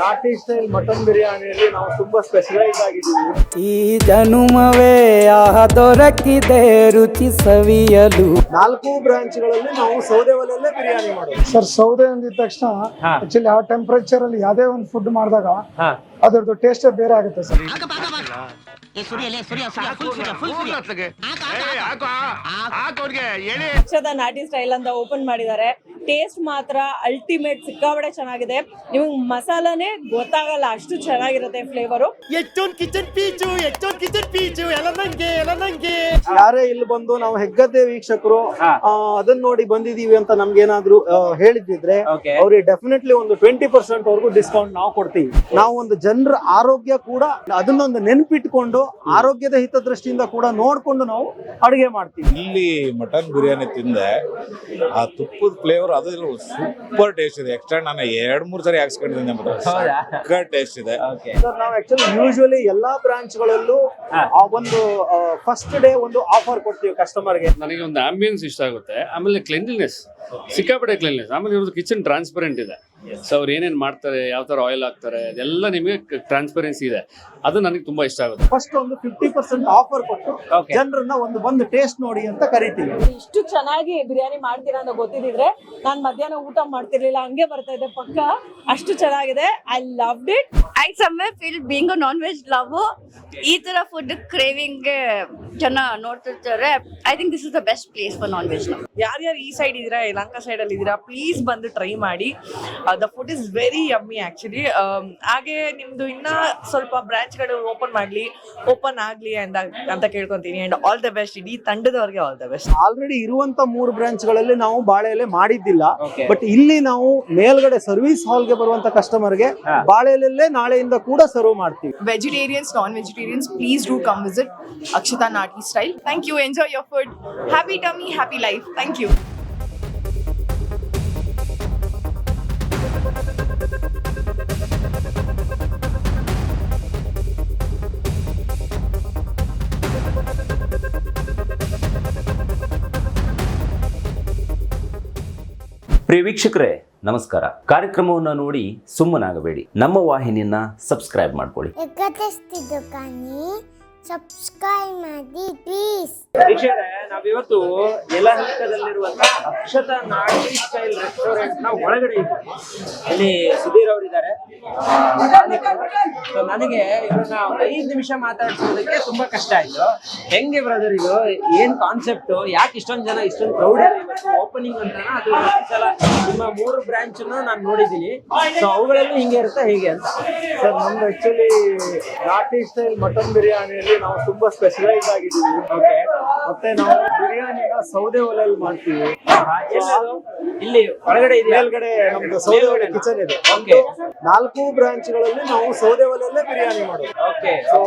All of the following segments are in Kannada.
ನಾಟಿ ಸ್ಟೈಲ್ ಮಟನ್ ಬಿರಿಯಾನಿಯಲ್ಲಿ ನಾವು ತುಂಬಾ ಸ್ಪೆಷಲೈಸ್ ಆಗಿದ್ದೀವಿ. ಈ ಜನುಮವೇ ಆಹ ದೊರಕಿದೆ ರುಚಿ ಸವಿಯಲು ನಾಲ್ಕು ಬ್ರಾಂಚ್ಗಳಲ್ಲಿ ನಾವು ಸೌದೆ ಒಲೆಯಲ್ಲೇ ಬಿರಿಯಾನಿ ಮಾಡೋದು. ಸರ್ ಸೌದೆ ಅಂದಿದ ತಕ್ಷಣ ಆಕ್ಚುಲಿ ಆ ಟೆಂಪರೇಚರ್ ಅಲ್ಲಿ ಯಾವುದೇ ಒಂದು ಫುಡ್ ಮಾಡಿದಾಗ ಅದರದ್ದು ಟೇಸ್ಟ್ ಬೇರೆ ಆಗುತ್ತೆ ಸರ್. ಪಕ್ಷದ ನಾಟಿ ಸ್ಟೈಲ್ ಅಂತ ಓಪನ್ ಮಾಡಿದ್ದಾರೆ. ಟೇಸ್ಟ್ ಮಾತ್ರ ಅಲ್ಟಿಮೇಟ್ ಸಿಕ್ಕಾಬಡೆ ಚೆನ್ನಾಗಿದೆ. ನಿಮಗೆ ಮಸಾಲಾನೇ ಗೊತ್ತಾಗಲ್ಲ ಅಷ್ಟು ಚೆನ್ನಾಗಿರುತ್ತೆ ಫ್ಲೇವರು ಯಾರೇ ಇಲ್ಲಿ ಬಂದು ನಾವು ಹೆಗ್ಗದ್ದೆ ವೀಕ್ಷಕರು ಆ, ಅದನ್ನ ನೋಡಿ ಬಂದಿದೀವಿ ಅಂತ ನಮ್ಗೆ ಏನಾದ್ರು ಹೇಳಿದ್ರೆ ಅವ್ರಿಗೆ ಡೆಫಿನೆಟ್ಲಿ ಒಂದು ಟ್ವೆಂಟಿ ಪರ್ಸೆಂಟ್ ವರೆಗೂ ಡಿಸ್ಕೌಂಟ್ ನಾವು ಕೊಡ್ತೀವಿ. ನಾವು ಒಂದು ಜನರ ಆರೋಗ್ಯ ಕೂಡ ಅದನ್ನೊಂದು ನೆನ್ಪಿಟ್ಕೊಂಡು ಆರೋಗ್ಯದ ಹಿತದೃಷ್ಟಿಯಿಂದ ಕೂಡ ನೋಡ್ಕೊಂಡು ನಾವು ಅಡುಗೆ ಮಾಡ್ತೀವಿ. ಇಲ್ಲಿ ಮಟನ್ ಬಿರಿಯಾನಿ ತಿಂದೆ ಆ ತುಪ್ಪದ ಫ್ಲೇವರ್ ಅದು ಸೂಪರ್ ಟೇಸ್ಟ್ ಇದೆ. ಎಕ್ಸ್ಟ್ರಾ ನಾನು ಎರಡ್ ಮೂರ್ ಸರಿ ಹಾಕ್ಸ್ಕೊಂಡಿದ್ದೀನಿ ಮಾತ್ರ ಟೇಸ್ಟ್ ಇದೆ. ಸರ್ ನಾವು ಆಕ್ಚುಲಿ ಯೂಶುವಲಿ ಎಲ್ಲಾ ಬ್ರಾಂಚ್ ಗಳಲ್ಲೂ ಆ ಒಂದು ಫಸ್ಟ್ ಡೇ ಒಂದು ಆಫರ್ ಕೊಡ್ತೀವಿ ಕಸ್ಟಮರ್ಗೆ. ನನಗೆ ಒಂದು ಆಂಬಿಯನ್ಸ್ ಇಷ್ಟ ಆಗುತ್ತೆ. ಆಮೇಲೆ ಕ್ಲೆನ್ಲಿನೆಸ್ ಸಿಕ್ಕಾಪಟ್ಟೆ ಕ್ಲೆನ್ಲಿನೆಸ್ ಆಮೇಲೆ ಇವ್ರದ್ದು ಕಿಚನ್ ಟ್ರಾನ್ಸ್ಪರೆಂಟ್ ಇದೆ. ಸೊ ಅವ್ರು ಏನೇನು ಮಾಡ್ತಾರೆ ಯಾವ ಥರ ಆಯಿಲ್ ಹಾಕ್ತಾರೆ ಅದೆಲ್ಲ ನಿಮಗೆ ಟ್ರಾನ್ಸ್ಪರೆನ್ಸಿ ಇದೆ. ಅದು ನನಗೆ ತುಂಬಾ ಇಷ್ಟ ಆಗುತ್ತೆ. ಫಸ್ಟ್ ಒಂದು ಫಿಫ್ಟಿ ಪರ್ಸೆಂಟ್ ಆಫರ್ ಕೊಟ್ಟು ಜನರನ್ನ ಒಂದು ಬಂದು ಟೇಸ್ಟ್ ನೋಡಿ ಅಂತ ಕರಿತೀವಿ. ಇಷ್ಟು ಚೆನ್ನಾಗಿ ಬಿರಿಯಾನಿ ಮಾಡ್ತೀರಾ ಅಂತ ಗೊತ್ತಿದ್ರೆ ನಾನು ಮಧ್ಯಾಹ್ನ ಊಟ ಮಾಡ್ತಿರ್ಲಿಲ್ಲ ಹಂಗೆ ಬರ್ತಾ ಇದೆ ಪಕ್ಕ. ಅಷ್ಟು ಚೆನ್ನಾಗಿದೆ. I love it I some feel being a non veg love ಈ ತರ ಫುಡ್ ಕ್ರೇವಿಂಗ್ ಜನ ನೋಡ್ತಿರ್ತಾರೆ. I think this is the best place for non veg love ಯಾರ್ಯಾರು ಈ ಸೈಡ್ ಇದೀರಾ ಲಂಕಾ ಸೈಡ್ ಅಲ್ಲಿ ಇದೀರಾ ಪ್ಲೀಸ್ ಬಂದು ಟ್ರೈ ಮಾಡಿ. The food is very yummy actually ಹಾಗೆ ನಿಮ್ದು ಇನ್ನ ಸ್ವಲ್ಪ ಬ್ರಾಂಚ್ಗಳು ಓಪನ್ ಮಾಡ್ಲಿ ಓಪನ್ ಆಗ್ಲಿ ಅಂತ ಅಂತ ಕೇಳ್ಕೊಂತೀನಿ. ಅಂಡ್ ಆಲ್ ದ ಬೆಸ್ಟ್ ಇಡೀ ತಂಡದವ್ರಿಗೆ ಆಲ್ ದ ಬೆಸ್ಟ್ ಆಲ್ರೆಡಿ ಇರುವಂತ ಮೂರು ಬ್ರಾಂಚ್ಗಳಲ್ಲಿ ನಾವು ಬಾಳೆಲೆ ಮಾಡಿದ್ದಿಲ್ಲ. ಬಟ್ ಇಲ್ಲಿ ನಾವು ಮೇಲ್ಗಡೆ ಸರ್ವಿಸ್ ಹಾಲ್ಗೆ ಬರುವಂತ ಕಸ್ಟಮರ್ಗೆ ಎಲೆಲ್ಲೇ ನಾಳೆಯಿಂದ ಕೂಡ ಸರ್ವ್ ಮಾಡ್ತೀವಿ. Vegetarians non vegetarians please do come visit Akshata Naati style thank you enjoy your food happy tummy happy life thank you ಪ್ರಿಯ ವೀಕ್ಷಕರೇ ನಮಸ್ಕಾರ. ಕಾರ್ಯಕ್ರಮವನ್ನು ನೋಡಿ ಸುಮ್ಮನಾಗಬೇಡಿ. ನಮ್ಮ ವಾಹಿನಿಯನ್ನ ಸಬ್ಸ್ಕ್ರೈಬ್ ಮಾಡ್ಕೊಳ್ಳಿ. ಸಬ್ಸ್ಕ್ರೈಬ್ ಮಾಡಿ ಪ್ಲೀಸ್ ವೀಕ್ಷಕರೇ ನಾವಿವತ್ತು ಯಲಹಂಕದಲ್ಲಿರುವಂತ ಅಕ್ಷತ ನಾಟಿ ಸ್ಟೈಲ್ ರೆಸ್ಟೋರೆಂಟ್ನ ಒಳಗಡೆ ಇದ್ದೀವಿ. ಇಲ್ಲಿ ಸುಧೀರ್ ಅವರಿದ್ದಾರೆ. ಸೊ ನನಗೆ ಇವ್ರನ್ನ ಒಂದು ಐದು ನಿಮಿಷ ಮಾತಾಡ್ಸೋದಕ್ಕೆ ತುಂಬಾ ಕಷ್ಟ ಆಯ್ತು. ಹೆಂಗೆ ಬ್ರದರ್ ಇದು? ಏನ್ ಕಾನ್ಸೆಪ್ಟ್ ಯಾಕೆ ಇಷ್ಟೊಂದು ಜನ ಇಷ್ಟೊಂದು ಕ್ರೌಡ್ ಇದೆ ಇವತ್ತು ಓಪನಿಂಗ್ ಅಂತ ಅದು ಪ್ರತಿ ಸಲ ನಿಮ್ಮ ಮೂರು ಬ್ರಾಂಚ್ ನಾನು ನೋಡಿದ್ದೀನಿ. ಸೊ ಅವುಗಳಲ್ಲೂ ಹಿಂಗೆ ಇರುತ್ತೆ ಹೀಗೆ ಅಂತ. ಸರ್ ನಮ್ದು ಆಕ್ಚುಲಿ ನಾಟಿ ಸ್ಟೈಲ್ ಮಟನ್ ನಾವು ತುಂಬಾ ಸ್ಪೆಷಲೈಸ್ ಆಗಿದ್ದೀವಿ. ಮತ್ತೆ ನಾವು ಬಿರಿಯಾನಿನ ಸೌದೆ ಒಲೆಯಲ್ಲಿ ಮಾಡ್ತೀವಿ? ಇಲ್ಲಿ ಒಳಗಡೆ ಮೇಲ್ಗಡೆ ನಮ್ದು ಸೌದೆ ಒಲೆ ಕಿಚನ್ ಇದೆ. ಓಕೆ ನಾಲ್ಕು ಬ್ರಾಂಚ್ಗಳಲ್ಲಿ ನಾವು ಸೌದೆ ಒಲೆಯಲ್ಲೇ ಬಿರಿಯಾನಿ ಮಾಡೋದು. ಓಕೆ ಸೊ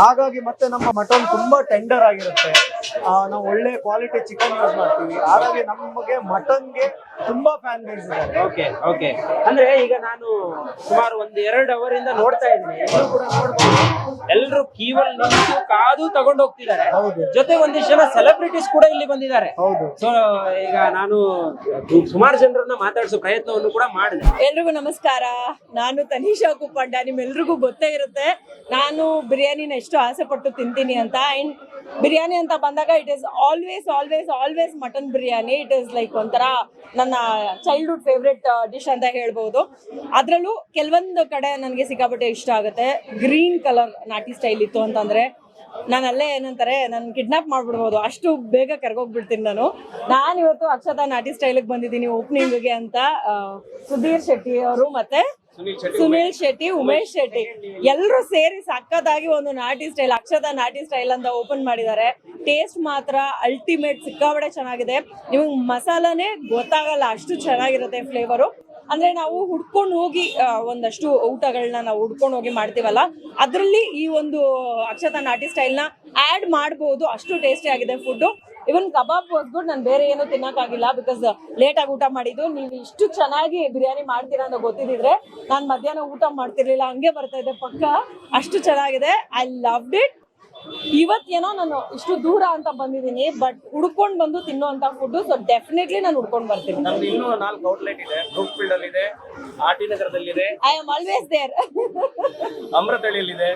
ಹಾಗಾಗಿ ಮತ್ತೆ ನಮ್ಮ ಮಟನ್ ತುಂಬಾ ಟೆಂಡರ್ ಆಗಿರುತ್ತೆ. ನಾವು ಒಳ್ಳೆ ಕ್ವಾಲಿಟಿ ಚಿಕನ್ ಯೂಸ್ ಮಾಡ್ತೀವಿ. ಹಾಗಾಗಿ ನಮಗೆ ಮಟನ್ಗೆ ತುಂಬಾ ಫ್ಯಾನ್ ಬೇಸ್ ಇದೆ. ಓಕೆ ಓಕೆ ಅಂದ್ರೆ ಈಗ ನಾನು ಸುಮಾರು ಒಂದ್ ಎರಡು ಅವರ್ ಇಂದ ನೋಡ್ತಾ ಇದ್ದೀನಿ. ಎಲ್ಲರೂ ಕೂಡ ನೋಡ್ಬೋದು. ಎಲ್ಲರೂ ಕೀವಲ್ ನಿಂತು ಕಾದು ತಗೊಂಡು ಹೋಗ್ತಿದ್ದಾರೆ. ಜೊತೆ ಒಂದಿಷ್ಟು ಜನ ಸೆಲೆಬ್ರಿಟೀಸ್ ಕೂಡ ಇಲ್ಲಿ ಬಂದಿದ್ದಾರೆ. ಹೌದು. ಸೊ ಈಗ ನಾನು ಸುಮಾರು ಜನರನ್ನ ಮಾತಾಡಿಸೋ ಪ್ರಯತ್ನವನ್ನು ಕೂಡ ಮಾಡಿದೆ. ಎಲ್ರಿಗೂ ನಮಸ್ಕಾರ. ನಾನು ತನಿಷಾ ಕುಪ್ಪಂಡ ನಿಮ್ಮೆಲ್ರಿಗೂ ಗೊತ್ತೇ ಇರುತ್ತೆ. ನಾನು ಬಿರಿಯಾನಿನ ಎಷ್ಟು ಆಸೆ ಪಟ್ಟು ತಿಂತೀನಿ ಅಂತ. ಅಂಡ್ ಬಿರಿಯಾನಿ ಅಂತ ಬಂದಾಗ it is always always always mutton biryani. It is like ಒಂಥರ ನನ್ನ ಚೈಲ್ಡ್ಹುಡ್ ಫೇವ್ರೆಟ್ ಡಿಶ್ ಅಂತ ಹೇಳ್ಬೋದು. ಅದರಲ್ಲೂ ಕೆಲವೊಂದು ಕಡೆ ನನಗೆ ಸಿಕ್ಕಾಪಟ್ಟೆ ಇಷ್ಟ ಆಗುತ್ತೆ. ಗ್ರೀನ್ ಕಲರ್ ನಾಟಿ ಸ್ಟೈಲ್ ಇತ್ತು ಅಂತಂದ್ರೆ ನಾನು ಅಲ್ಲೇ ಏನಂತಾರೆ ನಾನು ಕಿಡ್ನಾಪ್ ಮಾಡ್ಬಿಡ್ಬೋದು. ಅಷ್ಟು ಬೇಗ ಕರ್ಗೋಗ್ಬಿಡ್ತೀನಿ ನಾನು. ನಾನು ಇವತ್ತು ಅಕ್ಷತಾ ನಾಟಿ ಸ್ಟೈಲಿಗೆ ಬಂದಿದ್ದೀನಿ ಓಪನಿಂಗ್ಗೆ ಅಂತ ಆ, ಸುಧೀರ್ ಶೆಟ್ಟಿ ಅವರು ಮತ್ತೆ ಸುನಿಲ್ ಶೆಟ್ಟಿ ಉಮೇಶ್ ಶೆಟ್ಟಿ ಎಲ್ಲರೂ ಸೇರಿ ಸಕ್ಕತ್ತಾಗಿ ಒಂದು ನಾಟಿ ಸ್ಟೈಲ್ ಅಕ್ಷತಾ ನಾಟಿ ಸ್ಟೈಲ್ ಅಂತ ಓಪನ್ ಮಾಡಿದ್ದಾರೆ. ಟೇಸ್ಟ್ ಮಾತ್ರ ಅಲ್ಟಿಮೇಟ್ ಸಿಕ್ಕಾಬಡೆ ಚೆನ್ನಾಗಿದೆ. ನಿಮಗೆ ಮಸಾಲಾನೇ ಗೊತ್ತಾಗಲ್ಲ ಅಷ್ಟು ಚೆನ್ನಾಗಿರುತ್ತೆ ಫ್ಲೇವರು ಅಂದ್ರೆ ನಾವು ಹುಡ್ಕೊಂಡು ಹೋಗಿ ಒಂದಷ್ಟು ಊಟಗಳನ್ನ ನಾವು ಹುಡ್ಕೊಂಡು ಹೋಗಿ ಮಾಡ್ತೀವಲ್ಲ, ಅದರಲ್ಲಿ ಈ ಒಂದು ಅಕ್ಷತ ನಾಟಿ ಸ್ಟೈಲ್ನ ಆ್ಯಡ್ ಮಾಡ್ಬೋದು. ಅಷ್ಟು ಟೇಸ್ಟಿ ಆಗಿದೆ ಫುಡ್ಡು ಇವನ್ ಕಬಾಬ್ ಹೋಗ್ಬಿಟ್ಟು ನಾನು ಬೇರೆ ಏನು ತಿನ್ನಕ್ಕಾಗಿಲ್ಲ ಬಿಕಾಸ್ ಲೇಟ್ ಆಗಿ ಊಟ ಮಾಡಿದ್ದು. ನೀವು ಇಷ್ಟು ಚೆನ್ನಾಗಿ ಬಿರಿಯಾನಿ ಮಾಡ್ತೀರಾ ಅಂತ ಗೊತ್ತಿದ್ರೆ ನಾನು ಮಧ್ಯಾಹ್ನ ಊಟ ಮಾಡ್ತಿರ್ಲಿಲ್ಲ. ಹಂಗೆ ಬರ್ತಾ ಇದೆ ಪಕ್ಕ. ಅಷ್ಟು ಚೆನ್ನಾಗಿದೆ. ಐ ಲವ್ ಇಟ್ ಇವತ್ತೇನೋ ನಾನು ಇಷ್ಟು ದೂರ ಅಂತ ಬಂದಿದ್ದೀನಿ ಬಟ್ ಹುಡ್ಕೊಂಡು ಬಂದು ತಿನ್ನುವಂತ ಫುಡ್ ಸೊ ಡೆಫಿನೆಟ್ಲಿ ನಾನು ಹುಡ್ಕೊಂಡು ಬರ್ತೀನಿ. ನಮ್ದು ಇನ್ನೂ ನಾಲ್ಕು ಔಟ್ಲೆಟ್ ಇದೆ. ಬ್ರೂಕ್ ಫೀಲ್ಡ್ ಅಲ್ಲಿ ಇದೆ ಆರ್ ಟಿ ನಗರದಲ್ಲಿದೆ I am always there ಅಮೃತಹಳ್ಳಿಯಲ್ಲಿದೆ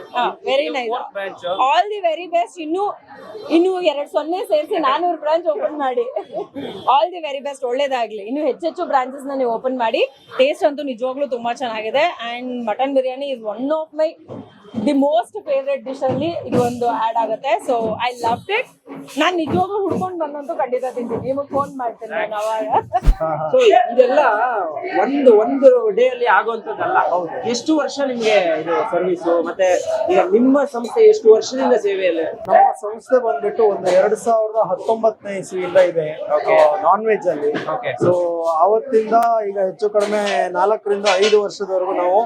very nice branch all the very best ಇನ್ನು ಇನ್ನು ಎರಡ್ ಸೊನ್ನೆ ಸೇರಿಸಿ ನಾನೂರು ಬ್ರಾಂಚ್ ಓಪನ್ ಮಾಡಿ. ಆಲ್ ದಿ ವೆರಿ ಬೆಸ್ಟ್ ಒಳ್ಳೇದಾಗ್ಲಿ. ಇನ್ನು ಹೆಚ್ಚೆಚ್ಚು ಬ್ರಾಂಚಸ್ ನೀವು ಓಪನ್ ಮಾಡಿ. ಟೇಸ್ಟ್ ಅಂತೂ ನಿಜವಾಗ್ಲೂ ತುಂಬಾ ಚೆನ್ನಾಗಿದೆ. And mutton biryani is one of my the most favourite dish ಅಲ್ಲಿ ಇದು ಒಂದು ಆಡ್ ಆಗುತ್ತೆ. ಸೊ ಐ ಲವ್ ಇಟ್ ನಾನ್ ನಿಜವಾಗ್ಲೂ ಹುಡ್ಕೊಂಡ್ ಬಂದಂತೂ ಖಂಡಿತ ತಿಂತೀನಿ. ನಿಮಗ್ ಫೋನ್ ಮಾಡ್ತೀನಿ ನಾನು ಅವಾಗ. ಸೊ ಇದೆಲ್ಲ ಒಂದು ಒಂದು ಡೇ ಅಲ್ಲಿ ಆಗುವಂತದ್ದಲ್ಲ ಎಷ್ಟು ವರ್ಷ ನಿಮ್ಗೆ ಇದು ಸರ್ವಿಸ್ ಮತ್ತೆ ಈಗ ನಿಮ್ಮ ಸಂಸ್ಥೆ ಎಷ್ಟು ವರ್ಷದಿಂದ ಸೇವೆಯಲ್ಲಿ? ನಮ್ಮ ಸಂಸ್ಥೆ ಬಂದ್ಬಿಟ್ಟು ಒಂದು ಎರಡ್ ಸಾವಿರದ ಹತ್ತೊಂಬತ್ತನೇ ಇಸ್ವಿಯಿಂದ ಇದೆ. ನಾನ್ ವೆಜ್ ಅಲ್ಲಿ. ಸೊ ಅವತ್ತಿಂದ ಈಗ ಹೆಚ್ಚು ಕಡಿಮೆ ನಾಲ್ಕರಿಂದ ಐದು ವರ್ಷದವರೆಗೂ ನಾವು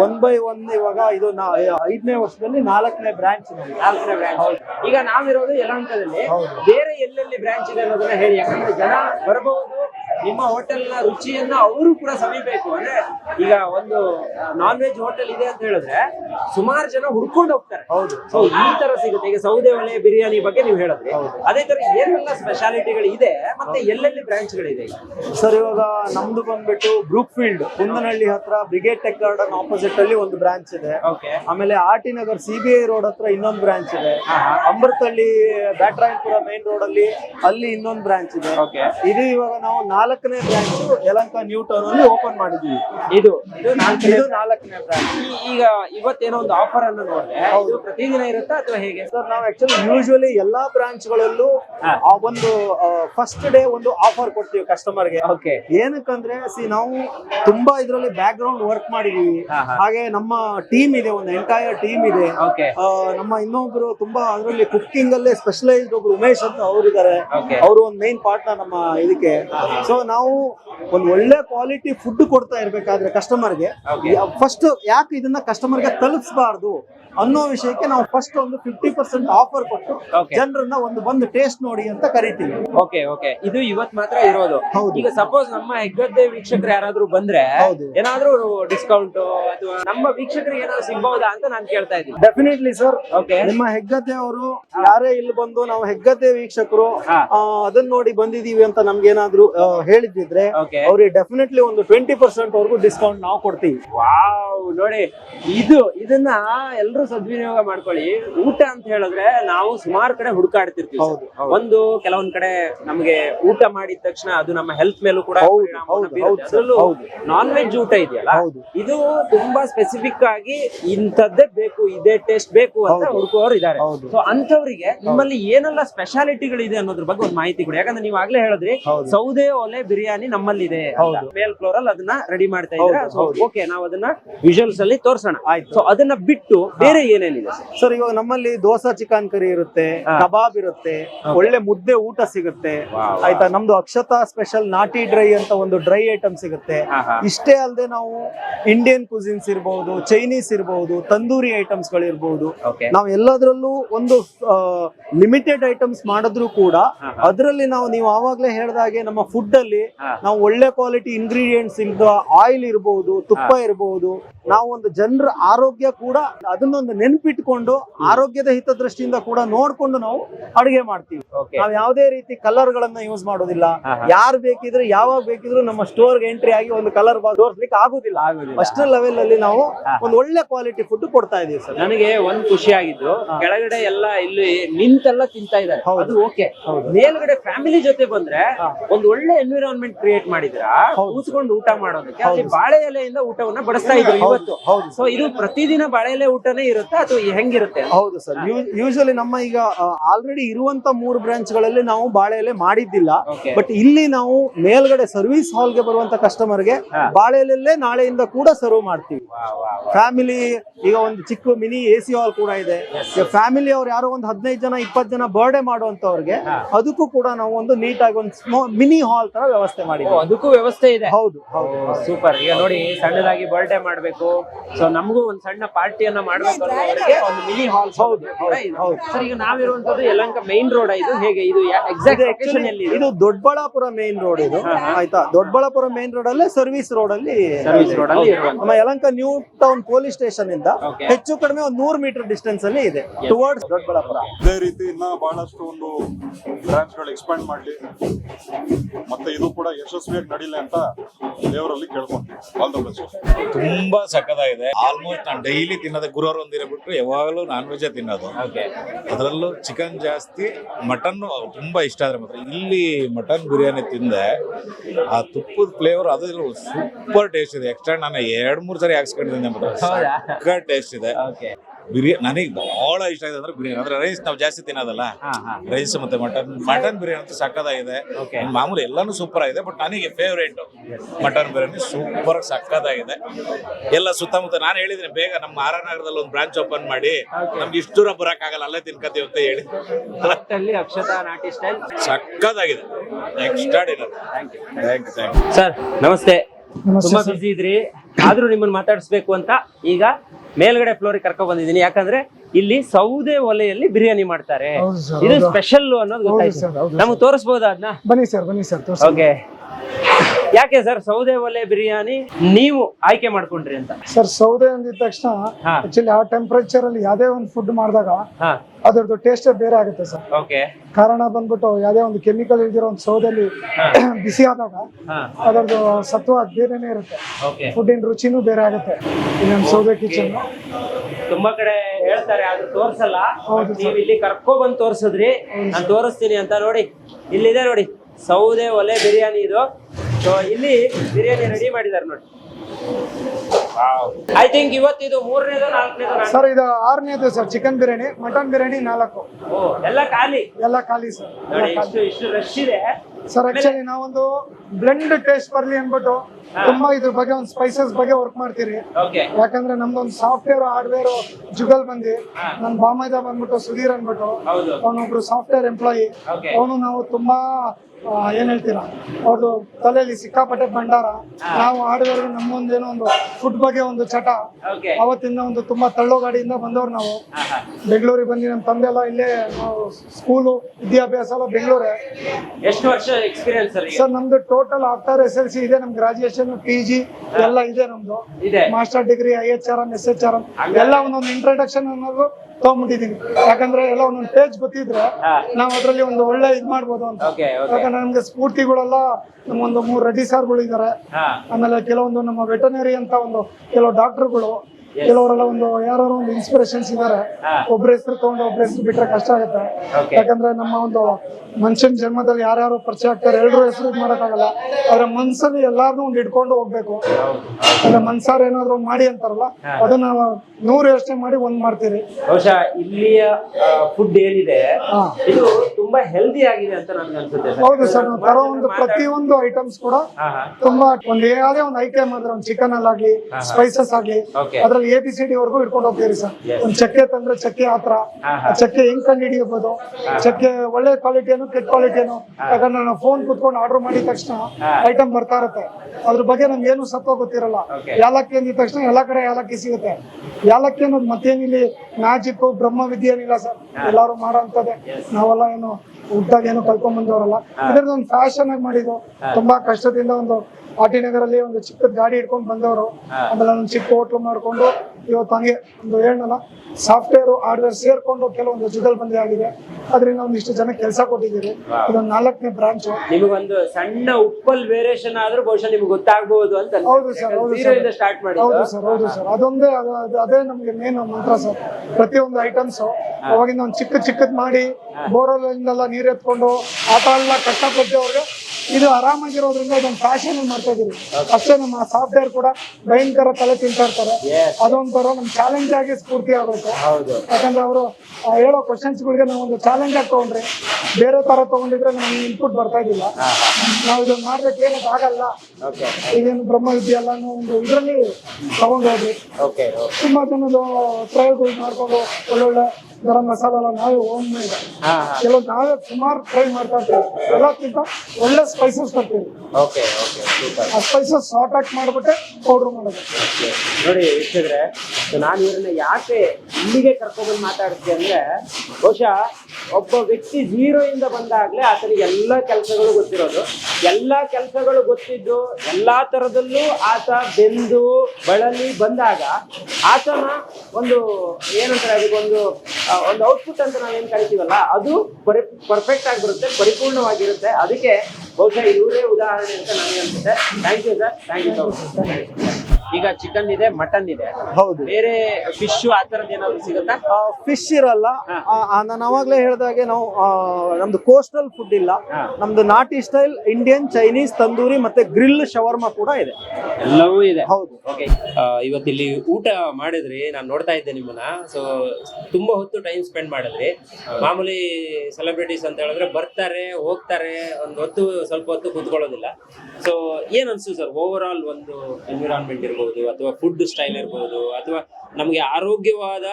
ಒನ್ ಬೈ ಒನ್ ಇವಾಗ ಇದು ನಾ- ಐದನೇ ವರ್ಷದಲ್ಲಿ ನಾಲ್ಕನೇ ಬ್ರಾಂಚ್ ನಾಲ್ಕನೇ ಬ್ರಾಂಚ್ ಈಗ ನಾವಿರೋದು ಯಲಹಂಕದಲ್ಲಿ. ಬೇರೆ ಎಲ್ಲೆಲ್ಲಿ ಬ್ರಾಂಚ್ ಇದೆ ಅನ್ನೋದನ್ನ ಹೇಳಿ. ಯಾಕಂದ್ರೆ ಜನ ಬರಬಹುದು ನಿಮ್ಮ ಹೋಟೆಲ್ನ ರುಚಿಯನ್ನ ಅವರು ಕೂಡ ಸವಿಬೇಕು. ಅಂದ್ರೆ ಈಗ ಒಂದು ನಾನ್ ವೆಜ್ ಹೋಟೆಲ್ ಇದೆ ಅಂತ ಹೇಳಿದ್ರೆ ಸುಮಾರು ಜನ ಹುಡ್ಕೊಂಡು ಹೋಗ್ತಾರೆ. ಹೌದು. ಸೊ ಈ ತರ ಸಿಗುತ್ತೆ. ಈಗ ಸೌದೆ ಒಲೆ ಬಿರಿಯಾನಿ ಬಗ್ಗೆ ನೀವು ಹೇಳಿದ್ರೆ. ಅದೇ ತರ ಏನೆಲ್ಲ ಸ್ಪೆಷಾಲಿಟಿಗಳು ಇದೆ ಮತ್ತೆ ಎಲ್ಲೆಲ್ಲಿ ಬ್ರಾಂಚ್ ಗಳಿದೆ ಸರ್ ಇವಾಗ ನಮ್ದು ಬಂದ್ಬಿಟ್ಟು ಬ್ರೂಕ್ ಫೀಲ್ಡ್ ಕುಂದನಹಳ್ಳಿ ಹತ್ರ ಬ್ರಿಗೇಡ್ ಟೆಕ್ ಗಾರ್ಡನ್ ಆಪೋಸಿಟ್ ಅಲ್ಲಿ ಒಂದು ಬ್ರಾಂಚ್ ಇದೆ. ಆಮೇಲೆ R T Nagar C B I road ಹತ್ರ ಇನ್ನೊಂದು ಬ್ರಾಂಚ್ ಇದೆ. ಅಮೃತಹಳ್ಳಿ ಬ್ಯಾಟ್ರಾಯನ್ಪುರ ಮೇನ್ ರೋಡ್ ಅಲ್ಲಿ ಅಲ್ಲಿ ಇನ್ನೊಂದು ಬ್ರಾಂಚ್ ಇದೆ. ಓಕೆ ಇದು ಇವಾಗ ನಾವು ನಾಲ್ಕನೇ ಬ್ರಾಂಚ್ ಯಲಂಕ ನ್ಯೂ ಟೌನ್ ಅಲ್ಲಿ ಓಪನ್ ಮಾಡಿದ್ವಿ. ಇದು? ಇದು ನಾಲ್ಕನೇ ಇದು ನಾಲ್ಕನೇ ಬ್ರಾಂಚ್ ಈಗ ಇವತ್ತೇನೋ ಒಂದು ಆಫರ್ ಅನ್ನು ನೋಡಿದ್ರೆ ಇದು ಪ್ರತಿದಿನ ಇರುತ್ತಾ ಅಥವಾ ಹೇಗೆ? ಸರ್ ನಾವು ಆಕ್ಚುಲಿ ಯೂಶುವಲಿ ಎಲ್ಲಾ ಬ್ರಾಂಚ್ ಗಳಲ್ಲೂ ಆ ಒಂದು ಫಸ್ಟ್ ಡೇ ಒಂದು ಆಫರ್ ಕೊಡ್ತೀವಿ ಕಸ್ಟಮರ್ಗೆ. ಓಕೆ ಏನಕ್ಕಂದ್ರೆ ಸಿ ನಾವು ತುಂಬಾ ಇದ್ರಲ್ಲಿ ಬ್ಯಾಕ್ ಗ್ರೌಂಡ್ ವರ್ಕ್ ಮಾಡಿದೀವಿ ಹಾಗೆ ನಮ್ಮ ಟೀಮ್ ಇದೆ ಒಂದು ಎಂಟೈರ್ ಟೀಮ್ ಇದೆ. ನಮ್ಮ ಇನ್ನೊಬ್ರು ತುಂಬಾ ಅದರಲ್ಲಿ ಕುಕ್ಕಿಂಗ್ ಅಲ್ಲೇ ಸ್ಪೆಷಲೈಸ್ಡ್ ಒಬ್ರು ಉಮೇಶ್ ಅಂತ ಅವರಿದ್ದಾರೆ ಇದಾರೆ. ಅವರು ಒಂದು ಮೈನ್ ಪಾರ್ಟ್ನ ನಮ್ಮ ಇದಕ್ಕೆ. ಸೊ ನಾವು ಒಂದು ಒಳ್ಳೆ ಕ್ವಾಲಿಟಿ ಫುಡ್ ಕೊಡ್ತಾ ಇರ್ಬೇಕಾದ್ರೆ ಕಸ್ಟಮರ್ಗೆ ಫಸ್ಟ್ ಯಾಕೆ ಇದನ್ನ ಕಸ್ಟಮರ್ಗೆ ತಲುಪಿಸಬಾರ್ದು ಅನ್ನೋ ವಿಷಯಕ್ಕೆ ನಾವು ಫಸ್ಟ್ ಒಂದು ಫಿಫ್ಟಿ ಪರ್ಸೆಂಟ್ ಆಫರ್ ಕೊಟ್ಟು. ಜನರನ್ನ ಒಂದು ಬಂದು ಟೇಸ್ಟ್ ನೋಡಿ ಅಂತ ಕರಿತೀವಿ. ಓಕೆ ಓಕೆ ಇದು ಇವತ್ ಮಾತ್ರ ಇರೋದು. ಈಗ ಸಪೋಸ್ ನಮ್ಮ ಹೆಗ್ಗದ್ದೆ ವೀಕ್ಷಕರು ಯಾರಾದ್ರೂ ಬಂದ್ರೆ. ಏನಾದ್ರೂ ಡಿಸ್ಕೌಂಟ್ ಅಥವಾ ನಮ್ಮ ವೀಕ್ಷಕರಿಗೆ ಏನಾದ್ರು ಸಿಗ್ಬಹುದಾ ಅಂತ ನಾನು ಕೇಳ್ತಾ ಇದ್ದೀನಿ. ಡೆಫಿನೆಟ್ಲಿ ಸರ್ ಓಕೆ ನಿಮ್ಮ ಹೆಗ್ಗದ್ದೆ ಅವರು ಯಾರೇ ಇಲ್ಲಿ ಬಂದು ನಾವು ಹೆಗ್ಗದ್ದೆ ವೀಕ್ಷಕರು ಆ, ಅದನ್ನ ನೋಡಿ ಬಂದಿದೀವಿ ಅಂತ ನಮ್ಗೆ ಏನಾದ್ರು ಹೇಳಿದ್ರೆ ಅವ್ರಿಗೆ ಡೆಫಿನೆಟ್ಲಿ ಒಂದು ಟ್ವೆಂಟಿ ಪರ್ಸೆಂಟ್ ವರೆಗೂ ಡಿಸ್ಕೌಂಟ್ ನಾವು ಕೊಡ್ತೀವಿ. ವಾವ್ ನೋಡಿ ಇದು ಇದನ್ನ ಎಲ್ರು ಸದ್ವಿನಿಯೋಗ ಮಾಡ್ಕೊಳ್ಳಿ. ಊಟ ಅಂತ ಹೇಳಿದ್ರೆ ನಾವು ಸುಮಾರು ಕಡೆ ಹುಡುಕಾಡ್ತಿರ್ತೀವಿ ಒಂದು ಕೆಲವೊಂದ್ ಕಡೆ ನಮ್ಗೆ ಊಟ ಮಾಡಿದ ತಕ್ಷಣ ಅದು ನಮ್ಮ ಹೆಲ್ತ್ ಮೇಲೂ ಕೂಡ ನಾನ್ ವೆಜ್ ಊಟ ಇದೆಯಲ್ಲ ಇದು ತುಂಬಾ ಸ್ಪೆಸಿಫಿಕ್ ಆಗಿ ಇಂಥದ್ದೇ ಬೇಕು ಇದೇ ಟೇಸ್ಟ್ ಬೇಕು ಅಂತ ಹುಡುಕೋರು ಹುಡುಕುವವರು ಇದ್ದಾರೆ. ಅಂತವರಿಗೆ ನಿಮ್ಮಲ್ಲಿ ಏನೆಲ್ಲ ಸ್ಪೆಷಾಲಿಟಿಗಳಿದೆ ಅನ್ನೋದ್ರ ಬಗ್ಗೆ ಒಂದು ಮಾಹಿತಿ ಕೊಡಿ. ಯಾಕಂದ್ರೆ ನೀವು ಆಗ್ಲೇ ಹೇಳಿದ್ರಿ. ಸೌದೆ ಒಲೆ ಬಿರಿಯಾನಿ ನಮ್ಮಲ್ಲಿದೆ. ಮೇಲ್ ಫ್ಲೋರ್ ಅಲ್ಲಿ ಅದನ್ನ ರೆಡಿ ಮಾಡ್ತಾ ಹೌದು. ಓಕೆ ನಾವು ಅದನ್ನ ವಿಜುವಲ್ಸ್ ಅಲ್ಲಿ ತೋರ್ಸೋಣ. ಆಯ್ತು. ಸೊ ಅದನ್ನ ಬಿಟ್ಟು ಬೇರೆ ಏನೇನಿದೆ ಸರ್? ಸರ್ ಇವಾಗ ನಮ್ಮಲ್ಲಿ ದೋಸೆ ಚಿಕನ್ ಕರಿ ಇರುತ್ತೆ ಕಬಾಬ್ ಇರುತ್ತೆ ಒಳ್ಳೆ ಮುದ್ದೆ ಊಟ ಸಿಗುತ್ತೆ. ಆಯ್ತಾ? ನಮ್ದು ಅಕ್ಷತಾ ಸ್ಪೆಷಲ್ ನಾಟಿ ಡ್ರೈ ಅಂತ ಒಂದು ಡ್ರೈ ಐಟಮ್ ಸಿಗುತ್ತೆ. ಇಷ್ಟೇ ಅಲ್ಲದೆ ನಾವು ಇಂಡಿಯನ್ ಕುಸಿನ್ಸ್ ಇರಬಹುದು ಚೈನೀಸ್ ಇರಬಹುದು ತಂದೂರಿ ಐಟಮ್ಸ್ಗಳು ಇರಬಹುದು ನಾವು ಎಲ್ಲದರಲ್ಲೂ ಒಂದು ಲಿಮಿಟೆಡ್ ಐಟಮ್ಸ್ ಮಾಡಿದ್ರು ಕೂಡ ಅದರಲ್ಲಿ ನಾವು ನೀವು ಆವಾಗ್ಲೇ ಹೇಳ್ದಾಗೆ ನಮ್ಮ ಫುಡ್ ಅಲ್ಲಿ ನಾವು ಒಳ್ಳೆ ಕ್ವಾಲಿಟಿ ಇಂಗ್ರೀಡಿಯೆಂಟ್ಸ್ ಇಂದ ಆಯಿಲ್ ಇರಬಹುದು ತುಪ್ಪ ಇರಬಹುದು ನಾವು ಒಂದು ಜನರ ಆರೋಗ್ಯ ಕೂಡ ಅದನ್ನೊಂದು ನೆನ್ಪಿಟ್ಕೊಂಡು ಆರೋಗ್ಯದ ಹಿತದೃಷ್ಟಿಯಿಂದ ಕೂಡ ನೋಡ್ಕೊಂಡು ನಾವು ಅಡುಗೆ ಮಾಡ್ತೀವಿ. ನಾವು ಯಾವುದೇ ರೀತಿ ಕಲರ್ ಗಳನ್ನ ಯೂಸ್ ಮಾಡೋದಿಲ್ಲ. ಯಾರು ಬೇಕಿದ್ರೆ ಯಾವಾಗ ಬೇಕಿದ್ರು ನಮ್ಮ ಸ್ಟೋರ್ಗೆ ಎಂಟ್ರಿ ಆಗಿ ಒಂದು ಕಲರ್ ತೋರ್ಸ್ಲಿಕ್ಕೆ ಆಗುದಿಲ್ಲ. ಫಸ್ಟ್ ಅಷ್ಟರ ಲೆವೆಲ್ ಅಲ್ಲಿ ನಾವು ಒಂದು ಒಳ್ಳೆ ಕ್ವಾಲಿಟಿ ಫುಡ್ ಕೊಡ್ತಾ ಇದೀವಿ ಸರ್. ನನಗೆ ಒಂದ್ ಖುಷಿ ಆಗಿದ್ದು ಕೆಳಗಡೆ ಎಲ್ಲ ಇಲ್ಲಿ ನಿಂತೆಲ್ಲ ತಿಂತಾ ಇದ್ದಾರೆ. ಹೌದು. ಅದು ಓಕೆ. ಮೇಲ್ಗಡೆ ಫ್ಯಾಮಿಲಿ ಜೊತೆ ಬಂದ್ರೆ ಒಂದ್ ಒಳ್ಳೆ ಎನ್ವಿರಾನ್ಮೆಂಟ್ ಕ್ರಿಯೇಟ್ ಮಾಡಿದ್ರ. ಕೂತ್ಕೊಂಡು ಊಟ ಮಾಡೋದಕ್ಕೆ? ಅಲ್ಲಿ. ಬಾಳೆ ಎಲೆಯಿಂದ ಊಟವನ್ನ ಬಡಿಸ್ತಾ ಇದ್ರು ಇವತ್ತು. ಸೊ ಇದು ಪ್ರತಿದಿನ ಬಾಳೆ ಎಲೆ ಊಟನೇ ಇರುತ್ತಾ? ಅಥವಾ ಹೆಂಗಿರುತ್ತೆ ಹೌದು ಸರ್. ಯೂಶಲಿ ನಮ್ಮ ಈಗ ಆಲ್ರೆಡಿ ಇರುವಂತ ಮೂರು ಬ್ರಾಂಚ್ಗಳಲ್ಲಿ ನಾವು ಬಾಳೆ ಎಲೆ ಮಾಡಿದ್ದಿಲ್ಲ. ಬಟ್ ಇಲ್ಲಿ ನಾವು ಮೇಲ್ಗಡೆ ಸರ್ವಿಸ್ ಹಾಲ್ಗೆ ಬರುವಂತ ಕಸ್ಟಮರ್ಗೆ ಬಾಳೆ ಎಲೆಲ್ಲೇ ನಾಳೆಯಿಂದ ಕೂಡ ಸರ್ವ್ ಮಾಡ್ತೀವಿ. ಫ್ಯಾಮಿಲಿ ಈಗ ಒಂದು ಚಿಕ್ಕ ಮಿನಿ ಎ ಸಿ ಹಾಲ್ ಕೂಡ ಇದೆ. ಫ್ಯಾಮಿಲಿ ಅವ್ರು ಯಾರೋ ಒಂದು ಹದಿನೈದು ಜನ ಇಪ್ಪತ್ತು ಜನ ಬರ್ಡೇ ಮಾಡುವಂತವ್ರಿಗೆ ಅದಕ್ಕೂ ಕೂಡ ನಾವು ಒಂದು ನೀಟಾಗಿ ಒಂದು ಸ್ಮಾ ಮಿನಿ ಹಾಲ್ ತರ ವ್ಯವಸ್ಥೆ ಮಾಡಿದ್ವಿ ಅದಕ್ಕೂ ವ್ಯವಸ್ಥೆ ಇದೆ. ಹೌದು ಹೌದು. ಸೂಪರ್. ಈಗ ನೋಡಿ ಸಣ್ಣದಾಗಿ ಬರ್ಡೇ ಮಾಡ್ಬೇಕು. ಸೊ ನಮಗೂ ಒಂದ್ ಸಣ್ಣ ಪಾರ್ಟಿಯನ್ನ ಮಾಡ್ಬೇಕು ಅನ್ನೋರಿಗೆ ಒಂದು ಮಿನಿ ಹಾಲ್ ಹೌದು, ಹೌದು. ಸರ್ ಈಗ ನಾವಿರುವಂತದ್ದು ಯಲಂಕ ಮೈನ್ ರೋಡ್ ಇದು? ಹೇಗೆ? ಇದು ಎಕ್ಸಾಕ್ಟ್ ಇದು ಲೊಕೇಶನ್ actually ಎಲ್ಲಿ ಇದು ದೊಡ್ಡಬಳ್ಳಾಪುರ ಮೇನ್ ರೋಡ್ ಇದು. ಆಯ್ತಾ? ದೊಡ್ಡಬಳ್ಳಾಪುರ ಮೇನ್ ರೋಡ್ ಅಲ್ಲೇ ಸರ್ವಿಸ್ ರೋಡ್ ಅಲ್ಲಿ ಸರ್ವಿಸ್ ರೋಡ್ ಅಲ್ಲಿ ಇರುವಂತ ನಮ್ಮ Yelahanka new town police station ಇಂದ ಹೆಚ್ಚು ಕಡಿಮೆ ಒಂದು ನೂರು ಮೀಟರ್ ಡಿಸ್ಟೆನ್ಸ್ ಅಲ್ಲಿ ಇದೆ. ಟುವರ್ಡ್ಸ್ ದೊಡ್ಡಬಳ್ಳಾಪುರ. ಅದೇ ರೀತಿ ಇನ್ನ ಬಹಳಷ್ಟು ಒಂದು ಬ್ರಾಂಚ್ಗಳು ಎಕ್ಸ್ಪ್ಯಾಂಡ್ ಮಾಡಲಿ. ಮತ್ತೆ ಇದು ಕೂಡ ಯಶಸ್ವಿಯಾಗಿ ನಡೀಲಿ ಅಂತ ದೇವರಲ್ಲಿ ಕೇಳ್ಕೊಂತೀವಿ. ತುಂಬಾ ಸಕ್ಕದಾಗಿದೆ ಆಲ್ಮೋಸ್ಟ್ ನಾನು ಡೈಲಿ ತಿನ್ನೋದು ಗುರುವಾರ ಒಂದಿನ ಬಿಟ್ಟರೆ ಯಾವಾಗಲೂ ನಾನ್ ವೆಜ್ ತಿನ್ನೋದು. ಅದರಲ್ಲೂ ಚಿಕನ್ ಜಾಸ್ತಿ ಮಟನ್ ತುಂಬಾ ಇಷ್ಟ ಆದ್ರೆ ಮಾತ್ರ. ಇಲ್ಲಿ ಮಟನ್ ಬಿರಿಯಾನಿ ತಿಂದೆ. ಆ ತುಪ್ಪದ ಫ್ಲೇವರ್ ಅದು ಸೂಪರ್ ಟೇಸ್ಟ್ ಇದೆ. ಎಕ್ಸ್ಟ್ರಾ ನಾನು ಎರಡ್ ಮೂರ್ ಸರಿ ಹಾಕ್ಸ್ಕೊಂಡಿದ್ದೀನಿ ಮಾತ್ರ? ಸಕ್ಕ ಟೇಸ್ಟ್ ಇದೆ. ಓಕೆ ಬಿರಿಯಾನಿ ನನಗೆ ಬಹಳ ಇಷ್ಟ ಆಗಿದೆ ಅಂದ್ರೆ ಬಿರಿಯಾನಿ. ಅಂದ್ರೆ ರೈಸ್ ನಾವು ಜಾಸ್ತಿ ತಿನ್ನೋದಲ್ಲ? ರೈಸ್ ಮತ್ತೆ ಮಟನ್. ಮಟನ್ ಬಿರಿಯಾನಿ ಅಂತೂ ಸಕ್ಕದಾಗಿದೆ. ಮಾಮೂಲಿ ಎಲ್ಲಾನು ಸೂಪರ್ ಆಗಿದೆ ಬಟ್ ನನಗೆ ಫೇವ್ರೇಟ್ ಮಟನ್ ಬಿರಿಯಾನಿ ಸೂಪರ್ ಸಕ್ಕದಾಗಿದೆ ಎಲ್ಲ ಸುತ್ತಮುತ್ತ ನಾನು ಹೇಳಿದ್ರೆ ಬೇಗ ನಮ್ಮ ಆರ ನಗರದಲ್ಲಿ ಒಂದು ಬ್ರಾಂಚ್ ಓಪನ್ ಮಾಡಿ ನಮ್ಗೆ ಇಷ್ಟು ದೂರ ಆಗಲ್ಲ ಅಲ್ಲೇ ತಿನ್ಕತೀವಿ ಅಂತ ಹೇಳಿ. ಅಲ್ಲಿ ಅಕ್ಷತಾ ನಾಟಿ ಸ್ಟೈಲ್ ಸಕ್ಕದಾಗಿದೆ ಥ್ಯಾಂಕ್ ಯು ಯು ಸರ್ ನಮಸ್ತೆ. ತುಂಬಾ. ಬಿಸಿ ಇದ್ರಿ. ಆದ್ರೂ ನಿಮ್ಮನ್ನ ಮಾತಾಡಿಸ್ಬೇಕು ಅಂತ ಈಗ ಮೇಲ್ಗಡೆ ಫ್ಲೋರಿಗೆ ಕರ್ಕೊಂಡ್ ಬಂದಿದ್ದೀನಿ. ಯಾಕಂದ್ರೆ ಇಲ್ಲಿ ಸೌದೆ ಒಲೆಯಲ್ಲಿ ಬಿರಿಯಾನಿ ಮಾಡ್ತಾರೆ. ಇದು ಸ್ಪೆಷಲ್ ಅನ್ನೋದು ಗೊತ್ತಾಯ್ತು. ನಮ್ಗೆ ತೋರಿಸಬಹುದಾ ಅದನ್ನ ಬನ್ನಿ ಸರ್ ಬನ್ನಿ ಸರ್ ಓಕೆ ಯಾಕೆ ಸರ್ ಸೌದೆ ಒಲೆ ಬಿರಿಯಾನಿ ನೀವು ಆಯ್ಕೆ ಮಾಡ್ಕೊಂಡ್ರಿ ಅಂತ? ಸರ್ ಸೌದೆ ಅಂದಿದ ತಕ್ಷಣ ಹಾ. ಆಕ್ಚುಲಿ ಆ ಟೆಂಪರೇಚರ್ ಅಲ್ಲಿ ಯಾವ್ದೇ ಒಂದು ಫುಡ್ ಮಾಡಿದಾಗ ಹಾ. ಅದ್ರದ್ದು ಟೇಸ್ಟ್ ಬೇರೆ ಆಗುತ್ತೆ ಸರ್. ಓಕೆ ಕಾರಣ ಬಂದ್ಬಿಟ್ಟು ಯಾವ್ದೇ ಒಂದು ಕೆಮಿಕಲ್ ಇಲ್ದಿರೋ ಒಂದು ಸೌದೆಯಲ್ಲಿ ಬಿಸಿ ಆದಾಗ ಹಾ. ಅದರದ್ದು ಸತ್ವ ಅದ್ ಬೇರೆನೆ ಇರುತ್ತೆ. ಓಕೆ ಫುಡ್ಡಿನ ರುಚಿನೂ ಬೇರೆ ಆಗುತ್ತೆ. ಇನ್ನೊಂದು ಸೌದೆ ಕಿಚನ್ ತುಂಬಾ ಕಡೆ ಹೇಳ್ತಾರೆ ಆದ್ರೆ ತೋರ್ಸಲ್ಲ. ಹೌದು ನೀವ್ ಇಲ್ಲಿ ಕರ್ಕೊ ಬಂದ್ ತೋರ್ಸಿದ್ರಿ. ನಾನ್ ತೋರಿಸ್ತೀನಿ ಅಂತ ನೋಡಿ. ಇಲ್ಲಿದೆ ನೋಡಿ. ಸೌದೆ ಒಲೆ ಬಿರಿಯಾನಿ ಇದು. ಸೊ ಇಲ್ಲಿ ಬಿರಿಯಾನಿ ರೆಡಿ ಮಾಡಿದ್ದಾರೆ ನೋಡಿ. ಐ ಥಿಂಕ್ ಇವತ್ತಿದು ಮೂರನೇದು ನಾಲ್ಕನೇದು ಸರ್ ಇದು ಆರನೇದು sir chicken biryani mutton biryani ನಾಲ್ಕು. ಓ ಎಲ್ಲ ಖಾಲಿ? ಎಲ್ಲ ಖಾಲಿ ಸರ್ ನೋಡಿ ಇಷ್ಟು ಇಷ್ಟು ರಶ್ ಇದೆ. ಸರ್ ಆಕ್ಚುಲಿ ನಾವೊಂದು ಬ್ಲೆಂಡ್ ಟೇಸ್ಟ್ ಬರ್ಲಿ ಅನ್ಬಿಟ್ಟು ತುಂಬಾ ಇದ್ರ ಬಗ್ಗೆ ಒಂದು ಸ್ಪೈಸಸ್ ಬಗ್ಗೆ ವರ್ಕ್ ಮಾಡ್ತೀರಿ. ಯಾಕಂದ್ರೆ ನಮ್ದೊಂದು ಸಾಫ್ಟ್ವೇರ್ ಹಾರ್ಡ್ವೇರ್ ಜುಗಲ್ ಬಂದಿ. ನನ್ ಬಾಮೈದ ಬಂದ್ಬಿಟ್ಟು ಸುಧೀರ್ ಅನ್ಬಿಟ್ಟು ಅವನೊಬ್ರು ಸಾಫ್ಟ್ವೇರ್ ಎಂಪ್ಲಾಯಿ. ಅವನು ನಾವು ತುಂಬಾ ಏನ್ ಹೇಳ್ತೀರಾ? ಅವ್ರದ್ದು ತಲೆಯಲ್ಲಿ ಸಿಕ್ಕಾಪಟ್ಟೆ ಭಂಡಾರ. ನಾವು ಹಾರ್ಡ್ವೇರ್ ನಮ್ಮೊಂದೇನೋ ಒಂದು ಫುಡ್ ಬಗ್ಗೆ ಒಂದು ಚಟ. ಅವತ್ತಿಂದ ಒಂದು ತುಂಬಾ ತಳ್ಳೋ ಗಾಡಿಯಿಂದ ಬಂದವ್ರು ನಾವು. ಬೆಂಗಳೂರಿಗೆ ಬಂದು ನಮ್ಮ ತಂದೆ ಎಲ್ಲ ಇಲ್ಲೇ ನಾವು ಸ್ಕೂಲು ವಿದ್ಯಾಭ್ಯಾಸ ಎಲ್ಲ ಬೆಂಗಳೂರೇ. ಎಷ್ಟು ವರ್ಷ ಎಕ್ಸ್ಪೀರಿಯನ್ಸ್ ಸರ್ ನಮ್ದು total after S L C ಇದೆ ನಮ್ ಗ್ರಾಜುಯೇಷನ್ ಪಿ ಜಿ ಎಲ್ಲ ಇದೆ ನಮ್ದು. Master degree I H R M S H R M ಎಲ್ಲ ಒಂದೊಂದು ಇಂಟ್ರಡಕ್ಷನ್ ಅನ್ನೋದು ತಗೊಂಡ್ಬಿಟ್ಟಿದೀನಿ. ಯಾಕಂದ್ರೆ ಎಲ್ಲ ಒಂದೊಂದು ಪೇಜ್ ಗೊತ್ತಿದ್ರೆ. ನಾವು ಅದ್ರಲ್ಲಿ ಒಂದು ಒಳ್ಳೆ ಇದ್ ಮಾಡ್ಬೋದು ಅಂತ. ಯಾಕಂದ್ರೆ ನಮ್ಗೆ ಸ್ಫೂರ್ತಿಗಳೆಲ್ಲ ನಮ್ಮೊಂದು ಮೂರು ರೆಡ್ಡಿ ಸಾರ್ಗಳು ಇದಾರೆ ಆಮೇಲೆ ಕೆಲವೊಂದು ನಮ್ಮ ವೆಟನರಿ ಅಂತ ಒಂದು ಕೆಲವು ಡಾಕ್ಟರ್ಗಳು ಕೆಲವರೆಲ್ಲ ಒಂದು ಯಾರು ಒಂದು ಇನ್ಸ್ಪಿರೇಷನ್ಸ್ ಇದಾರೆ ಒಬ್ಬರ ಒಬ್ರ ಹೆಸರು ತಗೊಂಡು ಒಬ್ರ ಹೆಸರು ಬಿಟ್ರೆ ಕಷ್ಟ ಆಗುತ್ತೆ. ಯಾಕಂದ್ರೆ ನಮ್ಮ ಒಂದು ಮನುಷ್ಯನ ಜನ್ಮದಲ್ಲಿ ಯಾರ್ಯಾರು ಪರಿಚಯ ಆಗ್ತಾರೆ ಎಲ್ರು ಹೆಸರು ಇದು ಮಾಡೋಕ್ಕಾಗಲ್ಲ. ಆದ್ರೆ ಮನ್ಸಲ್ಲಿ ಎಲ್ಲಾರನ್ನೂ ಒಂದು ಇಟ್ಕೊಂಡು ಹೋಗ್ಬೇಕು. ಅಂದ್ರೆ ಮನ್ಸಾರ ಏನಾದ್ರು ಒಂದ್ ಮಾಡಿ ಅಂತಾರಲ್ಲ ಅದನ್ನ ನೂರು ಯೋಚನೆ ಮಾಡಿ ಒಂದ್ ಮಾಡ್ತೀರಿ. ಬಹುಶಃ ಇಲ್ಲಿಯ ಫುಡ್ ಏನಿದೆ. ಇದು ತುಂಬಾ ಹೆಲ್ದಿ ಆಗಿದೆ ಅಂತ ನನ್ಗೆ ಅನ್ಸುತ್ತೆ. ಹೌದು ಸರ್ ನಾವು ತರೋ ಒಂದು ಪ್ರತಿಯೊಂದು ಐಟಮ್ಸ್ ಕೂಡ. ತುಂಬಾ ಒಂದ್ ಯಾವುದೇ ಒಂದು ಐಟಮ್ ಅಂದ್ರೆ ಒಂದು ಚಿಕನ್ ಅಲ್ಲಾಗ್ಲಿ ಸ್ಪೈಸಸ್ ಆಗ್ಲಿ Okay. ಅದ್ರಲ್ಲಿ ಎ ಬಿ ಸಿ ಡಿ ವರ್ಗೂ ಇಟ್ಕೊಂಡು ಹೋಗ್ತೀರಿ ಸರ್. ಒಂದ್ ಚಕ್ಕೆ ತಂದ್ರೆ ಚಕ್ಕೆ ಆತರ ಚಕ್ಕೆ ಹೆಂಗ್ ಕಂಡು ಹಿಡಿಯಬಹುದು ಚಕ್ಕೆ ಒಳ್ಳೆ ಕ್ವಾಲಿಟಿಯನ್ನು ಕೆಟ್ಟ ಕ್ವಾಲಿಟಿಯನ್ನು ಯಾಕಂದ್ರೆ ನಾವು ಫೋನ್ ಕುತ್ಕೊಂಡು ಆರ್ಡರ್ ಮಾಡಿದ ತಕ್ಷಣ. ಐಟಮ್ ಬರ್ತಾ ಇರುತ್ತೆ. ಅದ್ರ ಬಗ್ಗೆ ನಮ್ಗೆ ಏನು ಸತ್ವ ಗೊತ್ತಿರಲ್ಲ. ಯಾಲಕ್ಕಿ ಅಂದಿದ ತಕ್ಷಣ ಎಲ್ಲಾ ಕಡೆ ಯಾಲಕ್ಕಿ ಸಿಗುತ್ತೆ. ಯಾಲಕ್ಕಿ ಅನ್ನೋದು ಮತ್ತೇನಿಲ್ಲಿ ಮ್ಯಾಜಿಕ್ ಬ್ರಹ್ಮ ವಿದ್ಯೆ ಏನಿಲ್ಲ ಸರ್ ಎಲ್ಲಾರು ಮಾಡೋ ಅಂತದೆ ನಾವೆಲ್ಲ ಏನು ಹುಟ್ಟಾಗ ಏನೋ ಕಲ್ಕೊಂಡ್ ಬಂದವರಲ್ಲ ಇದ್ರದ್ದು ಒಂದು ಫ್ಯಾಷನ್ ಆಗಿ ಮಾಡಿದ್ರು ತುಂಬಾ ಕಷ್ಟದಿಂದ ಒಂದು ಆಟಿ ನಗರಲ್ಲಿ ಒಂದು ಚಿಕ್ಕದ ಗಾಡಿ ಇಟ್ಕೊಂಡು ಬಂದವರು. ಆಮೇಲೆ ಒಂದು ಚಿಕ್ಕ ಹೋಟ್ಲು ಮಾಡ್ಕೊಂಡು ಇವತ್ತು ಹಂಗೆ ಒಂದು ಹೇಳಲ್ಲ ಸಾಫ್ಟ್ವೇರ್ ಹಾರ್ಡ್ವೇರ್ ಸೇರ್ಕೊಂಡು ಕೆಲವೊಂದು ಜುಗಲ್ ಬಂದಿ ಆಗಿದೆ. ಅದರಿಂದ ಒಂದಿಷ್ಟು ಜನ ಕೆಲಸ ಕೊಟ್ಟಿದ್ದೀರಿ. ಇದೊಂದು ನಾಲ್ಕನೇ ಬ್ರಾಂಚ್ ನಿಮಗೊಂದು ಸಣ್ಣ ಉಪ್ಪಲ್ ವೇರಿಯೇಷನ್ ಆದ್ರೂ ಬಹುಶಃ ನಿಮ್ಗೆ ಗೊತ್ತಾಗಬಹುದು ಅಂತ ಹೌದು ಸರ್, ಹೌದು ಸರ್. ಸ್ಟಾರ್ಟ್ ಮಾಡಿ ಹೌದು ಸರ್ ಹೌದು ಸರ್. ಅದೊಂದೇ ಅದು- ನಮ್ಗೆ ಮೇನ್ ಮಂತ್ರ ಸರ್. ಪ್ರತಿಯೊಂದು ಐಟಮ್ಸ್ ಅವಾಗಿಂದ ಒಂದು ಚಿಕ್ಕ ಚಿಕ್ಕದ್ ಮಾಡಿ ಬೋರ್ವೆಲ್ ನೀರ್ ಎತ್ಕೊಂಡು ಆಟ ಎಲ್ಲ ಕಷ್ಟಪಟ್ಟು ಅವ್ರಿಗೆ ಇದು ಆರಾಮಾಗಿರೋದ್ರಿಂದ ಇದೊಂದು ಫ್ಯಾಷನ್ ಮಾಡ್ತಾ ಇದೀವಿ. ಅಷ್ಟೇ ನಮ್ಮ ಸಾಫ್ಟ್ವೇರ್ ಕೂಡ ಭಯಂಕರ ತಲೆ ತಿಂತಾ ಇರ್ತಾರೆ. ಅದೊಂಥರ ನಮ್ ಚಾಲೆಂಜ್ ಆಗಿ ಸ್ಫೂರ್ತಿ ಆಗುತ್ತೆ. ಯಾಕಂದ್ರೆ ಅವರು ಹೇಳೋ ಕ್ವಶನ್ಸ್ಗಳಿಗೆ ನಾವು ಒಂದು ಚಾಲೆಂಜ್ ಆಗಿ ತಗೊಂಡ್ರಿ ಬೇರೆ ತರ ತಗೊಂಡಿದ್ರೆ ನಮ್ಗೆ ಇನ್ಪುಟ್ ಬರ್ತಾ ಇದಿಲ್ಲ ನಾವು ಇದನ್ನ ಮಾಡ್ಬೇಕು ಏನಕ್ಕೆ ಆಗಲ್ಲ. ಈಗೇನು ಬ್ರಹ್ಮ ವಿದ್ಯೆ ಅನ್ನೋ ಒಂದು ಇದರಲ್ಲಿ ತಗೊಂಡೋದ್ರಿ ತುಂಬಾ ಜನದ ಪ್ರಯೋಗಗಳು ಮಾಡ್ಕೊಂಡು ಒಳ್ಳೊಳ್ಳೆ ಗರಂ ಮಸಾಲ ಎಲ್ಲ ನಾವೇ ಓಮ್ ಹಾ ಕೆಲವು ನಾವೇ ಸುಮಾರು ಟ್ರೈ ಮಾಡ್ತಾ ಇರ್ತೀವಿ. ಎಲ್ಲಕ್ಕಿಂತ ಒಳ್ಳೆ ಸ್ಪೈಸಸ್ ತರ್ತೀವಿ. ಓಕೆ ಓಕೆ ಸೂಪರ್ ಆ ಸ್ಪೈಸಸ್ ಸಾರ್ಟ್ ಆಗಿ ಮಾಡ್ಬಿಟ್ಟೆ ಪೌಡರ್ ಮಾಡೋದು. ನೋಡಿ ವೀಕ್ಷಕರೇ ನಾನು ಇವ್ರನ್ನ ಯಾಕೆ ಇಲ್ಲಿಗೆ ಕರ್ಕೊಂಡು ಮಾತಾಡ್ತೀನಿ ಅಂದ್ರೆ ಬಹುಶಃ ಒಬ್ಬ ವ್ಯಕ್ತಿ ಜೀರೋ ಇಂದ ಬಂದಾಗ್ಲೇ ಆತನಿಗೆ ಎಲ್ಲ ಕೆಲಸಗಳು ಗೊತ್ತಿರೋದು. ಎಲ್ಲಾ ಕೆಲಸಗಳು ಗೊತ್ತಿದ್ದು ಎಲ್ಲಾ ತರದಲ್ಲೂ ಆತ ಬೆಂದು ಬಳಲಿ ಬಂದಾಗ ಆತನ ಒಂದು ಏನಂತಾರೆ ಅದಕ್ಕೆ ಒಂದು ಔಟ್ಪುಟ್ ಅಂತ ನಾವೇನು ಕರಿತೀವಲ್ಲ, ಅದು ಪರಿ ಪರ್ಫೆಕ್ಟ್ ಆಗಿ ಬರುತ್ತೆ, ಪರಿಪೂರ್ಣವಾಗಿರುತ್ತೆ. ಅದಕ್ಕೆ ಬಹುಶಃ ಇವರೇ ಉದಾಹರಣೆ ಅಂತ ನನಗೆ ಅನ್ಸುತ್ತೆ thank you sir thank you sir ಈಗ ಚಿಕನ್ ಇದೆ ಮಟನ್ ಇದೆ. ಹೌದು. ಬೇರೆ ಫಿಶ್ ಆ ತರದ್ ಏನಾದ್ರು ಸಿಗುತ್ತಾ? ಫಿಶ್ ಇರಲ್ಲ. ಆ, ನಾನು ಅವಾಗ್ಲೇ ಹೇಳ್ದಾಗೆ ನಾವು ಆ, ನಮ್ದು ಕೋಸ್ಟಲ್ ಫುಡ್ ಇಲ್ಲ. ನಮ್ದು ನಾಟಿ ಸ್ಟೈಲ್ ಇಂಡಿಯನ್ ಚೈನೀಸ್ ತಂದೂರಿ ಮತ್ತೆ ಗ್ರಿಲ್ ಶವರ್ಮ ಕೂಡ ಇದೆ. ಎಲ್ಲವೂ ಇದೆ. ಹೌದು. ಓಕೆ ಇವತ್ತಿಲ್ಲಿ ಊಟ ಮಾಡಿದ್ರಿ ನಾನು ನೋಡ್ತಾ ಇದ್ದೆ ನಿಮ್ಮನ್ನ. ಸೊ ತುಂಬಾ ಹೊತ್ತು ಟೈಮ್ ಸ್ಪೆಂಡ್ ಮಾಡಿದ್ರಿ. ಮಾಮೂಲಿ ಸೆಲೆಬ್ರಿಟೀಸ್ ಅಂತ ಹೇಳಿದ್ರೆ ಬರ್ತಾರೆ ಹೋಗ್ತಾರೆ ಒಂದು ಹೊತ್ತು ಸ್ವಲ್ಪ ಹೊತ್ತು ಕೂತ್ಕೊಳ್ಳೋದಿಲ್ಲ. ಸೊ ಏನ್ ಅನ್ಸುತ್ತೆ ಸರ್ ಓವರ್ ಆಲ್ ಒಂದು ಎನ್ವಿರಾನ್ಮೆಂಟ್ ಇರ್ಬೋದು. ಅಥವಾ ಫುಡ್ ಸ್ಟೈಲ್ ಇರ್ಬೋದು ಅಥವಾ ನಮಗೆ ಆರೋಗ್ಯವಾದ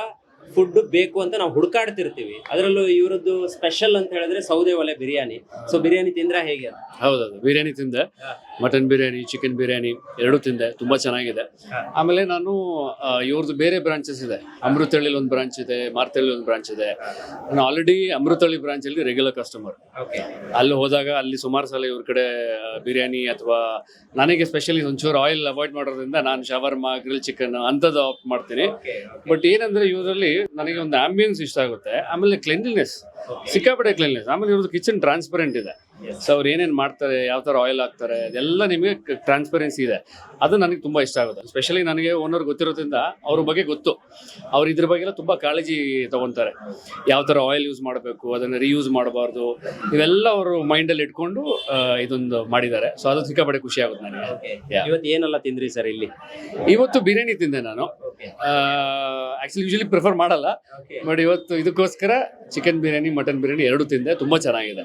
ಫುಡ್ ಬೇಕು ಅಂತ ನಾವು ಹುಡುಕಾಡ್ತಿರ್ತೀವಿ. ಅದರಲ್ಲೂ ಇವರದ್ದು ಸ್ಪೆಷಲ್ ಅಂತ ಹೇಳಿದ್ರೆ ಸೌದೆ ಒಲೆ ಬಿರಿಯಾನಿ. ಸೊ ಬಿರಿಯಾನಿ ತಿಂದ್ರೆ ಹೇಗೆ? ಹೌದೌದು ಬಿರಿಯಾನಿ ತಿಂದೆ. ಮಟನ್ ಬಿರಿಯಾನಿ ಚಿಕನ್ ಬಿರಿಯಾನಿ ಎರಡೂ ತಿಂದೆ ತುಂಬಾ ಚೆನ್ನಾಗಿದೆ. ಆಮೇಲೆ ನಾನು ಇವ್ರದ್ದು ಬೇರೆ ಬ್ರಾಂಚಸ್ ಇದೆ. ಅಮೃತಹಳ್ಳಿಲಿ ಒಂದು ಬ್ರಾಂಚ್ ಇದೆ ಮಾರ್ತಳ್ಳಿ ಒಂದು ಬ್ರಾಂಚ್ ಇದೆ. ನಾನು ಆಲ್ರೆಡಿ ಅಮೃತಹಳ್ಳಿ ಬ್ರಾಂಚಲ್ಲಿ ರೆಗ್ಯುಲರ್ ಕಸ್ಟಮರ್ ಅಲ್ಲಿ ಹೋದಾಗ ಅಲ್ಲಿ ಸುಮಾರು ಸಲ ಇವ್ರ ಕಡೆ ಬಿರಿಯಾನಿ ಅಥವಾ ನನಗೆ ಸ್ಪೆಷಲಿ ಒಂಚೂರು ಆಯಿಲ್ ಅವಾಯ್ಡ್ ಮಾಡೋದ್ರಿಂದ ನಾನು ಶವರ್ಮ ಗ್ರಿಲ್ ಚಿಕನ್ ಅಂಥದ್ದು ಆಪ್ ಮಾಡ್ತೀನಿ. ಬಟ್ ಏನಂದ್ರೆ ಇವರಲ್ಲಿ ನನಗೆ ಒಂದು ಆಂಬಿಯನ್ಸ್ ಇಷ್ಟ ಆಗುತ್ತೆ. ಆಮೇಲೆ ಕ್ಲೀನ್ಲಿನೆಸ್ ಸಿಕ್ಕಾಪಟ್ಟೆ ಕ್ಲೀನ್ಲಿನೆಸ್ ಆಮೇಲೆ ಇವ್ರದ್ದು ಕಿಚನ್ ಟ್ರಾನ್ಸ್ಪರೆಂಟ್ ಇದೆ. ಸೊ ಅವ್ರು ಏನೇನು ಮಾಡ್ತಾರೆ ಯಾವ ಥರ ಆಯಿಲ್ ಹಾಕ್ತಾರೆ ಅದೆಲ್ಲ ನಿಮಗೆ ಟ್ರಾನ್ಸ್ಪರೆನ್ಸಿ ಇದೆ. ಅದು ನನಗೆ ತುಂಬ ಇಷ್ಟ ಆಗುತ್ತೆ. ಸ್ಪೆಷಲಿ ನನಗೆ ಓನರ್ ಗೊತ್ತಿರೋದ್ರಿಂದ ಅವ್ರ ಬಗ್ಗೆ ಗೊತ್ತು. ಅವ್ರು ಇದ್ರ ಬಗ್ಗೆ ಎಲ್ಲ ತುಂಬ ಕಾಳಜಿ ತಗೊತಾರೆ. ಯಾವ ಥರ ಆಯಿಲ್ ಯೂಸ್ ಮಾಡಬೇಕು ಅದನ್ನು ರೀಯೂಸ್ ಮಾಡಬಾರ್ದು ಇವೆಲ್ಲ ಅವರು ಮೈಂಡಲ್ಲಿ ಇಟ್ಕೊಂಡು ಇದೊಂದು ಮಾಡಿದ್ದಾರೆ. ಸೊ ಅದು ಸಿಕ್ಕಾಪಟ್ಟೆ ಖುಷಿ ಆಗುತ್ತೆ ನನಗೆ. ಇವತ್ತು ಏನೆಲ್ಲ ತಿಂದ್ರಿ ಸರ್ ಇಲ್ಲಿ? ಇವತ್ತು ಬಿರಿಯಾನಿ ತಿಂದೆ ನಾನು. ಆಕ್ಚುಲಿ ಯೂಶಲಿ ಪ್ರಿಫರ್ ಮಾಡಲ್ಲ. ಬಟ್ ಇವತ್ತು ಇದಕ್ಕೋಸ್ಕರ ಚಿಕನ್ ಬಿರಿಯಾನಿ ಮಟನ್ ಬಿರಿಯಾನಿ ಎರಡು ತಿಂದೆ. ತುಂಬಾ ಚೆನ್ನಾಗಿದೆ.